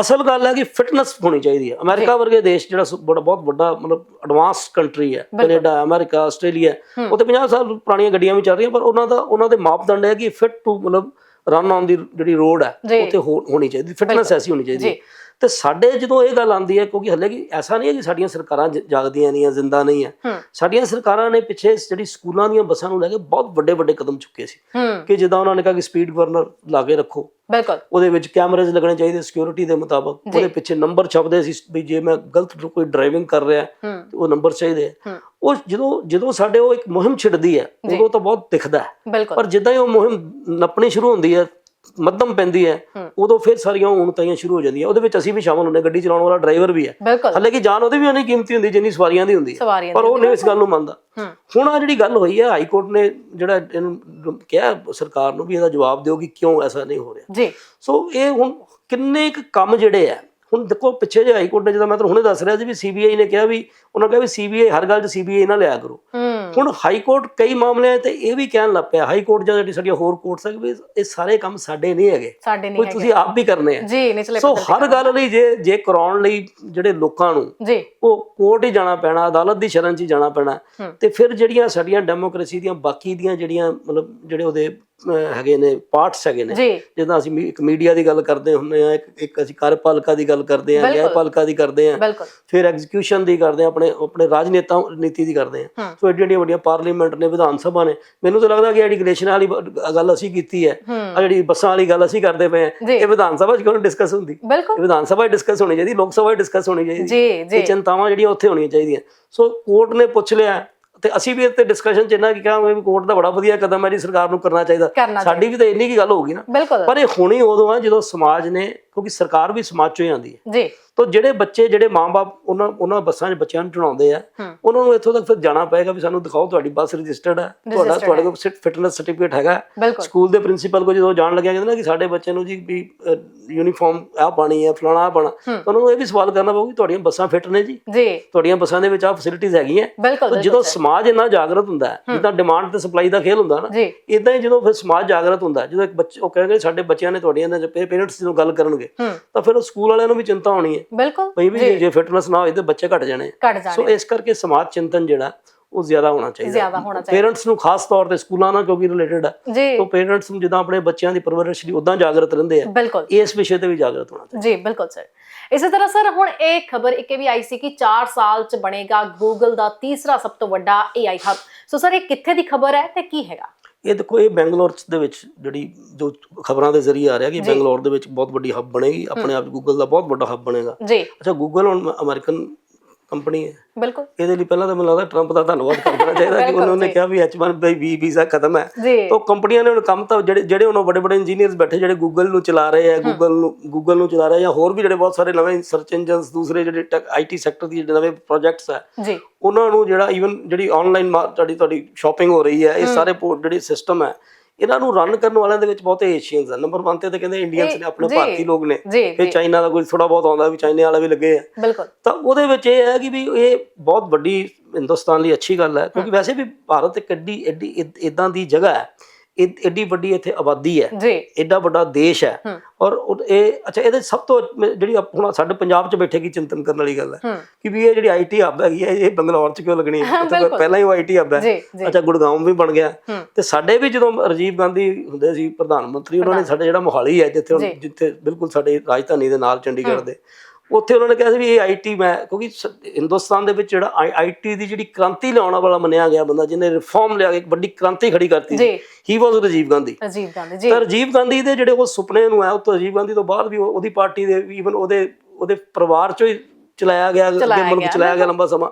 ਅਸਲ ਗੱਲ ਹੈ ਕਿ ਫਿਟਨੈਸ ਹੋਣੀ ਚਾਹੀਦੀ ਹੈ। ਅਮਰੀਕਾ ਵਰਗੇ ਦੇਸ਼ ਜਿਹੜਾ ਬੜਾ ਬਹੁਤ ਵੱਡਾ ਮਤਲਬ ਐਡਵਾਂਸ ਕੰਟਰੀ ਹੈ ਕੈਨੇਡਾ ਅਮਰੀਕਾ ਆਸਟ੍ਰੇਲੀਆ ਉਹ ਤੇ 50 ਸਾਲ ਪੁਰਾਣੀਆਂ ਗੱਡੀਆਂ ਵੀ ਚੱਲ ਰਹੀਆਂ ਪਰ ਉਹਨਾਂ ਦਾ ਉਹਨਾਂ ਦੇ ਮਾਪਦੰਡ ਹੈ ਕਿ ਫਿਟ ਟੂ ਮਤਲਬ ਰਨ ਔਨ ਦੀ ਜਿਹੜੀ ਰੋਡ ਹੈ। ਉੱਥੇ ਹੋਣੀ ਚਾਹੀਦੀ। ਫਿਟਨੈਸ ਐਸੀ ਹੋਣੀ ਚਾਹੀਦੀ ਹੈ। ਤੇ ਸਾਡੇ ਜਦੋਂ ਇਹ ਗੱਲ ਆਉਂਦੀ ਹੈ ਕਿਉਂਕਿ ਹੱਲੇ ਕਿ ਐਸਾ ਨਹੀਂ ਹੈ ਕਿ ਸਾਡੀਆਂ ਸਰਕਾਰਾਂ ਜਾਗਦੀਆਂ ਨਹੀਂ ਆ ਜ਼ਿੰਦਾ ਨਹੀਂ ਆ ਸਾਡੀਆਂ ਸਰਕਾਰਾਂ ਨੇ ਪਿੱਛੇ ਜਿਹੜੀ ਸਕੂਲਾਂ ਦੀਆਂ ਬੱਸਾਂ ਨੂੰ ਲੈ ਕੇ ਬਹੁਤ ਵੱਡੇ ਵੱਡੇ ਕਦਮ ਚੁੱਕੇ ਸੀ ਕਿ ਜਿੱਦਾਂ ਉਹਨਾਂ ਨੇ ਕਿਹਾ ਕਿ ਸਪੀਡ ਬਰਨਰ ਲਾ ਕੇ ਰੱਖੋ। ਬਿਲਕੁਲ। ਉਹਦੇ ਵਿੱਚ ਕੈਮਰੇਜ਼ ਲੱਗਣੇ ਚਾਹੀਦੇ ਸਿਕਿਉਰਿਟੀ ਦੇ ਮੁਤਾਬਕ। ਉਹਦੇ ਪਿੱਛੇ ਨੰਬਰ ਛਪਦੇ ਸੀ ਵੀ ਜੇ ਮੈਂ ਗਲਤ ਕੋਈ ਡਰਾਈਵਿੰਗ ਕਰ ਰਿਹਾ ਤੇ ਉਹ ਨੰਬਰ ਚਾਹੀਦੇ ਉਹ ਜਦੋਂ ਜਦੋਂ ਸਾਡੇ ਉਹ ਇੱਕ ਮੁਹਿੰਮ ਛਿੜਦੀ ਹੈ ਉਦੋਂ ਤਾਂ ਬਹੁਤ ਦਿਖਦਾ ਹੈ। ਪਰ ਜਿੱਦਾਂ ਹੀ ਉਹ ਮੁਹਿੰਮ ਨੱਪਣੀ ਸ਼ੁਰੂ ਹੁੰਦੀ ਹੈ ਮੱਧਮ ਪੈਂਦੀ ਹੈ। ਉਦੋਂ ਫਿਰ ਸਾਰੀਆਂ ਉਣਤਾਈਆਂ ਸ਼ੁਰੂ ਹੋ ਜਾਂਦੀਆਂ। ਉਹਦੇ ਵਿੱਚ ਅਸੀਂ ਵੀ ਸ਼ਾਮਲ ਹੁੰਦੇ ਗੱਡੀ ਚਲਾਉਣ ਵਾਲਾ ਡਰਾਈਵਰ ਵੀ ਹੈ। ਬਿਲਕੁਲ। ਹਾਲੇ ਕਿ ਜਾਨ ਉਹਦੀ ਵੀ ਉਨੀ ਕੀਮਤੀ ਹੁੰਦੀ ਜਿੰਨੀ ਸਵਾਰੀਆਂ ਦੀ ਹੁੰਦੀ ਹੈ। ਪਰ ਉਹ ਨਹੀਂ ਇਸ ਗੱਲ ਨੂੰ ਮੰਨਦਾ। ਹੁਣ ਆ ਜਿਹੜੀ ਗੱਲ ਹੋਈ ਹੈ ਹਾਈ ਕੋਰਟ ਨੇ ਜਿਹੜਾ ਇਹਨੂੰ ਕਿਹਾ ਸਰਕਾਰ ਨੂੰ ਵੀ ਇਹਦਾ ਜਵਾਬ ਦਿਓ ਕਿ ਕਿਉਂ ਐਸਾ ਨਹੀਂ ਹੋ ਰਿਹਾ। ਜੀ। ਸੋ ਇਹ ਹੁਣ ਕਿੰਨੇ ਕੁ ਕੰਮ ਜਿਹੜੇ ਆ ਹੁਣ ਦੇਖੋ ਪਿੱਛੇ ਜੇ ਹਾਈ ਕੋਰਟ ਨੇ ਜਦੋਂ ਮੈਂ ਤੁਹਾਨੂੰ ਹੁਣੇ ਦੱਸ ਰਿਹਾ ਸੀ ਵੀ ਸੀਬੀਆਈ ਨੇ ਕਿਹਾ ਵੀ ਉਹਨਾਂ ਕਿਹਾ ਵੀ ਸੀਬੀਆਈ ਹਰ ਗੱਲ 'ਚ ਸੀਬੀਆਈ ਨਾ ਲਿਆ ਕਰੋ। ਹੁਣ ਹਾਈ ਕੋਰਟ ਕਈ ਮਾਮਲਿਆਂ ਤੇ ਇਹ ਵੀ ਕਹਿਣ ਲੱਗ ਪਿਆ ਹਾਈ ਕੋਰਟ ਜਾਂ ਸਾਡੀਆਂ ਹੋਰ ਕੋਰਟਸ ਹੈ ਵੀ ਇਹ ਸਾਰੇ ਕੰਮ ਸਾਡੇ ਨਹੀਂ ਹੈਗੇ। ਸਾਡੇ ਨਹੀਂ ਕੋਈ ਤੁਸੀਂ ਆਪ ਵੀ ਕਰਨੇ ਆ। ਜੀ ਨਿਚਲੇ ਸੋ ਹਰ ਗੱਲ ਲਈ ਜੇ ਜੇ ਕਰਾਉਣ ਲਈ ਜਿਹੜੇ ਲੋਕਾਂ ਨੂੰ ਜੀ। ਉਹ ਕੋਰਟ ਹੀ ਜਾਣਾ ਪੈਣਾ ਅਦਾਲਤ ਦੀ ਸ਼ਰਨ 'ਚ ਜਾਣਾ ਪੈਣਾ। ਤੇ ਫਿਰ ਜਿਹੜੀਆਂ ਸਾਡੀਆਂ ਡੈਮੋਕ੍ਰੇਸੀ ਦੀਆਂ ਬਾਕੀ ਦੀਆਂ ਜਿਹੜੀਆਂ ਮਤਲਬ ਜਿਹੜੇ ਉਹਦੇ ਹੈਗੇ ਨੇ ਪਾਰਟਸ ਹੈਗੇ ਨੇ। ਜਿੱਦਾਂ ਅਸੀਂ ਇੱਕ ਮੀਡੀਆ ਦੀ ਗੱਲ ਕਰਦੇ ਹੁੰਦੇ ਆ ਇੱਕ ਇੱਕ ਅਸੀਂ ਕਾਰਜਪਾਲਿਕਾ ਦੀ ਗੱਲ ਕਰਦੇ ਆ ਬਿਲਕੁਲ। ਨਿਆਂਪਾਲਿਕਾ ਦੀ ਕਰਦੇ ਆ ਫਿਰ ਐਗਜ਼ੀਕਿਊਸ਼ਨ ਦੀ ਕਰਦੇ ਆ ਆਪਣੇ ਆਪਣੇ ਰਾਜਨੇਤਾ ਨੀਤੀ ਦੀ ਕਰਦੇ ਆ। ਸੋ ਏਡੀਆਂ ਵੱਡੀਆਂ ਪਾਰਲੀਮੈਂਟ ਨੇ ਵਿਧਾਨ ਸਭਾ ਨੇ ਮੈਨੂੰ ਤਾਂ ਲੱਗਦਾ ਕਿ ਐਡੀਗ੍ਰੇਸ਼ਨ ਵਾਲੀ ਗੱਲ ਅਸੀਂ ਕੀਤੀ ਹੈ। ਆ ਜਿਹੜੀ ਬੱਸਾਂ ਵਾਲੀ ਗੱਲ ਅਸੀਂ ਕਰਦੇ ਪਏ ਆ। ਇਹ ਵਿਧਾਨ ਸਭਾ 'ਚ ਕਿਉਂ ਡਿਸਕਸ ਹੁੰਦੀ? ਵਿਧਾਨ ਸਭਾ 'ਚ ਡਿਸਕਸ ਹੋਣੀ ਚਾਹੀਦੀ ਲੋਕ ਸਭਾ 'ਚ ਡਿਸਕਸ ਹੋਣੀ ਚਾਹੀਦੀ। ਜੀ ਇਹ ਜੀ। ਚਿੰਤਾਵਾਂ ਜਿਹੜੀਆਂ ਉੱਥੇ ਹੋਣੀਆਂ ਚਾਹੀਦੀਆਂ। ਸੋ ਕੋਰਟ ਨੇ ਪੁੱਛ ਲਿਆ ਤੇ ਅਸੀਂ ਵੀ ਇੱਥੇ ਡਿਸਕਸ਼ਨ ਚ ਇੰਨਾ ਕੀ ਕਹਾਂਗੇ ਵੀ ਕੋਰਟ ਦਾ ਬੜਾ ਵਧੀਆ ਕਦਮ ਹੈ ਜੀ ਸਰਕਾਰ ਨੂੰ ਕਰਨਾ ਚਾਹੀਦਾ। ਸਾਡੀ ਵੀ ਤਾਂ ਇੰਨੀ ਕੀ ਗੱਲ ਹੋਊਗੀ ਨਾ। ਪਰ ਇਹ ਹੋਣੀ ਉਦੋਂ ਆ ਜਦੋਂ ਸਮਾਜ ਨੇ ਕਿਉਂਕਿ ਸਰਕਾਰ ਵੀ ਸਮਾਜ ਚੋਂ ਹੀ ਆਉਂਦੀ ਹੈ। ਜੀ। ਤਾਂ ਜਿਹੜੇ ਬੱਚੇ ਜਿਹੜੇ ਮਾਪੇ ਉਹਨਾਂ ਉਹਨਾਂ ਬੱਸਾਂ 'ਚ ਬੱਚਿਆਂ ਨੂੰ ਚੜਾਉਂਦੇ ਆ। ਉਹਨਾਂ ਨੂੰ ਇੱਥੋਂ ਤੱਕ ਫਿਰ ਜਾਣਾ ਪਏਗਾ ਵੀ ਸਾਨੂੰ ਦਿਖਾਓ ਤੁਹਾਡੀ ਬੱਸ ਰਜਿਸਟਰਡ ਹੈ। ਤੁਹਾਡਾ ਤੁਹਾਡੇ ਕੋਲ ਫਿਟਨੈਸ ਸਰਟੀਫਿਕੇਟ ਹੈਗਾ ਸਕੂਲ ਦੇ ਪ੍ਰਿੰਸੀਪਲ ਕੋ ਜਦੋਂ ਜਾਣ ਲੱਗਿਆ ਕਹਿੰਦੇ ਨਾ ਕਿ ਸਾਡੇ ਬੱਚੇ ਨੂੰ ਜੀ ਵੀ ਯੂਨੀਫਾਰਮ ਆ ਪਾਣੀ ਹੈ ਫਲਾਣਾ ਆ ਪਾਣਾ। ਤਾਂ ਉਹਨਾਂ ਨੂੰ ਇਹ ਵੀ ਸਵਾਲ ਕਰਨਾ ਪਊਗਾ ਕਿ ਤੁਹਾਡੀਆਂ ਬੱਸਾਂ ਫਿੱਟ ਨੇ ਜੀ। ਜੀ। ਤੁਹਾਡੀਆਂ ਬੱਸਾਂ ਦੇ ਵਿੱਚ ਆ ਫੈਸਿਲਿਟੀਆਂ ਹੈਗੀਆਂ। ਜਦੋਂ ਸਮਾਜ ਇੰਨਾ ਜਾਗਰਤ ਹੁੰਦਾ ਹੈ ਜਿੱਦਾਂ ਡਿਮਾਂਡ ਤੇ ਸਪਲਾਈ ਦਾ ਖੇਲ ਹੁੰਦਾ ਨਾ ਇਦਾਂ ਹੀ ਜਦੋਂ ਫਿਰ ਸਮਾਜ ਜਾਗਰਤ ਹੁੰਦਾ ਜਦੋਂ ਇੱਕ ਬੱਚੇ ਉਹ ਕਹਿੰਦੇ ਸਾਡੇ ਬੱਚਿਆਂ ਨੇ ਤੁਹਾਡੀਆਂ ਨਾਲ ਪੇਰੈਂਟਸ ਜਦੋਂ ਗੱਲ ਕਰਨਗੇ ਹੂੰ। ਤਾਂ ਫਿਰ ਸਕੂਲ ਵਾਲਿਆਂ ਨੂੰ ਵੀ ਚਿੰਤਾ ਹੋਣੀ ਹੈ। ਬਿਲਕੁਲ। ਭਈ ਵੀ ਜੇ- ਫਿਟਨੈਸ ਨਾ ਹੋਏ ਤਾਂ ਬੱਚੇ ਘਟ ਜਾਣੇ। ਘਟ ਸੋ ਇਸ ਕਰਕੇ ਸਮਾਜ ਚਿੰਤਨ ਜਿਹੜਾ ਉਹ ਜ਼ਿਆਦਾ ਹੋਣਾ ਚਾਹੀਦਾ। ਜ਼ਿਆਦਾ ਹੋਣਾ ਚਾਹੀਦਾ। ਪੇਰੈਂਟਸ ਨੂੰ ਖਾਸ ਤੌਰ ਤੇ ਸਕੂਲਾਂ ਨਾਲ ਕਿਉਂਕਿ ਰਿਲੇਟਡ ਹੈ ਤਾਂ ਪੇਰੈਂਟਸ ਨੂੰ ਜਿੱਦਾਂ ਆਪਣੇ ਬੱਚਿਆਂ ਦੀ ਪਰਵਰਿਸ਼ ਲਈ ਉਦਾਂ ਜਾਗਰਤ ਰਹਿੰਦੇ ਆ। ਇਸ ਵਿਸ਼ੇ ਤੇ ਵੀ ਜਾਗਰਤ ਹੋਣਾ ਚਾਹੀਦਾ। ਜੀ ਬਿਲਕੁਲ ਸਰ। ਇਸੇ ਤਰ੍ਹਾਂ ਸਰ ਹੁਣ ਇਹ ਖਬਰ ਇੱਕ ਵੀ ਆਈ ਸੀ ਕਿ 4 ਸਾਲ ਚ ਬਣੇਗਾ ਗੂਗਲ ਦਾ ਤੀਸਰਾ ਸਭ ਤੋਂ ਵੱਡਾ AI ਹੱਬ ਸੋ ਸਰ ਇਹ ਕਿੱਥੇ ਦੀ ਖਬਰ ਹੈ ਤੇ ਕੀ ਹੈਗਾ? ਇਹ ਦੇਖੋ ਇਹ ਬੈਂਗਲੌਰ ਚ ਦੇ ਵਿੱਚ ਜਿਹੜੀ ਜੋ ਖਬਰਾਂ ਦੇ ਜ਼ਰੀਏ ਆ ਰਿਹਾ ਕਿ ਬੈਂਗਲੌਰ ਦੇ ਵਿੱਚ ਬਹੁਤ ਵੱਡੀ ਹੱਬ ਬਣੇਗੀ ਆਪਣੇ ਆਪ ਗੂਗਲ ਦਾ ਬਹੁਤ ਵੱਡਾ ਹੱਬ ਬਣੇਗਾ। ਅੱਛਾ ਗੂਗਲ ਹੁਣ ਅਮਰੀਕਨ ਕੰਪਨੀ ਹੈ। ਬਿਲਕੁਲ। ਇਹਦੇ ਲਈ ਪਹਿਲਾਂ ਤਾਂ ਮੈਨੂੰ ਲੱਗਦਾ ਟਰੰਪ ਦਾ ਧੰਨਵਾਦ ਕਰਨਾ ਚਾਹੀਦਾ ਕਿ ਉਹਨਾਂ ਨੇ ਕਿਹਾ ਵੀ H1B ਵੀਜ਼ਾ ਖਤਮ ਹੈ। ਤਾਂ ਕੰਪਨੀਆਂ ਨੇ ਹੁਣ ਕੰਮ ਤਾਂ ਜਿਹੜੇ ਜਿਹੜੇ ਉਹਨਾਂ ਵੱਡੇ ਵੱਡੇ ਇੰਜੀਨੀਅਰਸ ਬੈਠੇ ਜਿਹੜੇ ਗੂਗਲ ਨੂੰ ਚਲਾ ਰਹੇ ਆ ਗੂਗਲ ਨੂੰ ਗੂਗਲ ਨੂੰ ਚਲਾ ਰਹੇ ਆ ਜਾਂ ਹੋਰ ਵੀ ਜਿਹੜੇ ਬਹੁਤ ਸਾਰੇ ਨਵੇਂ ਸਰਚ ਇੰਜਨਸ ਦੂਸਰੇ ਜਿਹੜੇ ਆਈਟੀ ਸੈਕਟਰ ਦੀ ਜਿਹੜੇ ਨਵੇਂ ਪ੍ਰੋਜੈਕਟਸ ਆ ਜੀ। ਉਹਨਾਂ ਨੂੰ ਜਿਹੜਾ ਈਵਨ ਜਿਹੜੀ ਆਨਲਾਈਨ ਤੁਹਾਡੀ ਤੁਹਾਡੀ ਸ਼ਾਪਿੰਗ ਹੋ ਰਹੀ ਹੈ ਇਹ ਸਾਰੇ ਜਿਹੜੇ ਸਿਸਟਮ ਹੈ ਇਹਨਾਂ ਨੂੰ ਰਨ ਕਰਨ ਵਾਲਿਆਂ ਦੇ ਵਿੱਚ ਬਹੁਤੇ ਏਸ਼ੀਅਨਸ ਆ। ਨੰਬਰ 1 ਤੇ ਤਾਂ ਕਹਿੰਦੇ ਇੰਡੀਅਨਸ ਨੇ ਆਪਣੇ ਭਾਰਤੀ ਲੋਕ ਨੇ। ਫਿਰ ਚਾਈਨਾ ਦਾ ਕੋਈ ਥੋੜਾ ਬਹੁਤ ਆਉਂਦਾ ਵੀ ਚਾਈਨੇ ਵਾਲਾ ਵੀ ਲੱਗੇ ਆ। ਬਿਲਕੁਲ। ਤਾਂ ਉਹਦੇ ਵਿੱਚ ਇਹ ਹੈ ਕਿ ਵੀ ਇਹ ਬਹੁਤ ਵੱਡੀ ਹਿੰਦੁਸਤਾਨ ਲਈ ਅੱਛੀ ਗੱਲ ਹੈ ਕਿਉਂਕਿ ਵੈਸੇ ਵੀ ਭਾਰਤ ਇੱਕ ਐਡੀ ਐਡੀ ਇਦਾਂ ਦੀ ਜਗ੍ਹਾ ਹੈ ਐਡੀ ਵੱਡੀ ਇੱਥੇ ਆਬਾਦੀ ਹੈ। ਜੀ। ਐਡਾ ਵੱਡਾ ਦੇਸ਼ ਹੈ। ਔਰ ਇਹ ਅੱਛਾ ਇਹਦੇ ਸਭ ਤੋਂ ਜਿਹੜੀ ਹੁਣ ਸਾਡੇ ਪੰਜਾਬ 'ਚ ਬੈਠੇ ਕੀ ਚਿੰਤਨ ਕਰਨ ਵਾਲੀ ਗੱਲ ਹੈ। ਕਿ ਵੀ ਇਹ ਜਿਹੜੀ ਆਈਟੀ ਹੱਬ ਹੈਗੀ ਹੈ ਇਹ ਬੰਗਲੌਰ 'ਚ ਕਿਉਂ ਲੱਗਣੀ ਹੈ। ਪਹਿਲਾਂ ਹੀ ਉਹ ਆਈਟੀ ਹੱਬ ਹੈ। ਅੱਛਾ ਗੁੜਗਾਉਂ ਵੀ ਬਣ ਗਿਆ। ਤੇ ਸਾਡੇ ਵੀ ਜਦੋਂ ਰਾਜੀਵ ਗਾਂਧੀ ਹੁੰਦੇ ਸੀ ਪ੍ਰਧਾਨ ਮੰਤਰੀ ਉਹਨਾਂ ਨੇ ਸਾਡੇ ਜਿਹੜਾ ਮੋਹਾਲੀ ਹੈ ਜਿੱਥੇ। ਜਿੱਥੇ ਬਿਲਕੁਲ ਸਾਡੇ ਰਾਜਧਾਨੀ ਦੇ ਨਾਲ ਚੰਡੀਗੜ੍ਹ ਦੇ ਉੱਥੇ ਉਹਨਾਂ ਨੇ ਕਿਹਾ ਸੀ ਵੀ ਇਹ ਆਈਟੀ ਮੈਂ ਕਿਉਂਕਿ ਸ- ਹਿੰਦੁਸਤਾਨ ਦੇ ਵਿੱਚ ਜਿਹੜਾ ਆਈਟੀ ਦੀ ਜਿਹੜੀ ਕ੍ਰਾਂਤੀ ਲਿਆਉਣ ਵਾਲਾ ਮੰਨਿਆ ਗਿਆ ਬੰਦਾ ਜਿਹਨੇ ਰਿਫਾਰਮ ਲਿਆ ਕੇ ਇੱਕ ਵੱਡੀ ਕ੍ਰਾਂਤੀ ਖੜੀ ਕਰਤੀ ਜੀ। ਹੀ ਵਾਸ ਰਾਜੀਵ ਗਾਂਧੀ ਅਜੀਬ ਗਾਂਧੀ ਜੀ। ਤਾਂ ਰਾਜੀਵ ਗਾਂਧੀ ਦੇ ਜਿਹੜੇ ਉਹ ਸੁਪਨੇ ਨੂੰ ਹੈ ਉਹ ਤੋਂ ਰਾਜੀਵ ਗਾਂਧੀ ਤੋਂ ਬਾਅਦ ਵੀ ਉਹ- ਉਹਦੀ ਪਾਰਟੀ ਦੇ ਈਵਨ ਉਹਦੇ ਉਹਦੇ ਪਰਿਵਾਰ ਚੋਂ ਹੀ ਚਲਾਇਆ ਗਿਆ ਅੱਗੇ ਮੁਲਕ ਚਲਾਇਆ ਗਿਆ ਲੰਬਾ ਸਮਾਂ।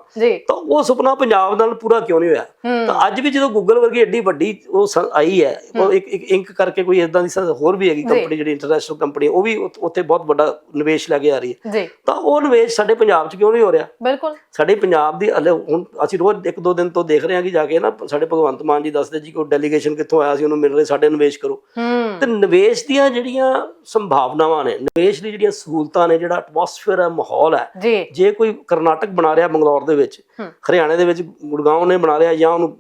ਤਾਂ ਉਹ ਸੁਪਨਾ ਪੰਜਾਬ ਨਾਲ ਪੂਰਾ ਕਿਉਂ ਨਹੀਂ ਹੋਇਆ? ਤਾਂ ਅੱਜ ਵੀ ਜਦੋਂ ਗੂਗਲ ਵਰਗੀ ਐਡੀ ਵੱਡੀ ਉਹ ਆਈ ਹੈ ਉਹ ਇੱਕ ਇੱਕ ਕਰਕੇ ਕੋਈ ਇਦਾਂ ਦੀ ਹੋਰ ਵੀ ਹੈਗੀ ਕੰਪਨੀ ਜਿਹੜੀ ਇੰਟਰਨੈਸ਼ਨਲ ਕੰਪਨੀ ਉਹ ਵੀ ਉੱਥ- ਬਹੁਤ ਵੱਡਾ ਨਿਵੇਸ਼ ਲੈ ਕੇ ਆ ਰਹੀ ਹੈ। ਤਾਂ ਉਹ ਨਿਵੇਸ਼ ਸਾਡੇ ਪੰਜਾਬ 'ਚ ਕਿਉਂ ਨਹੀਂ ਹੋ ਰਿਹਾ? ਬਿਲਕੁਲ। ਸਾਡੇ ਪੰਜਾਬ ਦੀ ਹੁਣ ਅਸੀਂ ਰੋਜ਼ ਇੱਕ ਦੋ ਦਿਨ ਤੋਂ ਦੇਖ ਰਹੇ ਹਾਂ ਕਿ ਜਾ ਕੇ ਨਾ ਸਾਡੇ ਭਗਵੰਤ ਮਾਨ ਜੀ ਦੱਸਦੇ ਜੀ ਕੋਈ ਡੈਲੀਗੇਸ਼ਨ ਕਿੱਥੋਂ ਆਇਆ ਸੀ ਉਹਨੂੰ ਮਿਲ ਰਹੇ ਸਾਡੇ ਨਿਵੇਸ਼ ਕਰੋ। ਤੇ ਨਿਵੇਸ਼ ਦੀਆਂ ਜਿਹੜੀਆਂ ਸੰਭਾਵਨਾਵਾਂ ਨੇ ਨਿਵੇਸ਼ ਦੀ ਜਿਹੜੀਆਂ ਸਹੂਲਤਾਂ ਨੇ ਜਿਹੜਾ ਐਟਮੋਸਫੇਅਰ ਹੈ ਮਾਹੌਲ ਹੈ ਜੀ ਜੇ ਕੋਈ ਕਰਨਾਟਕ ਬਣਾ ਰਿਹਾ ਬੰਗਲੌਰ ਦੇ ਵਿੱਚ। ਹਰਿਆਣੇ ਦੇ ਵਿੱਚ ਗੁੜਗਾਉਂ ਨੇ ਬਣਾ ਰਿਹਾ ਜਾਂ ਉਹਨੂੰ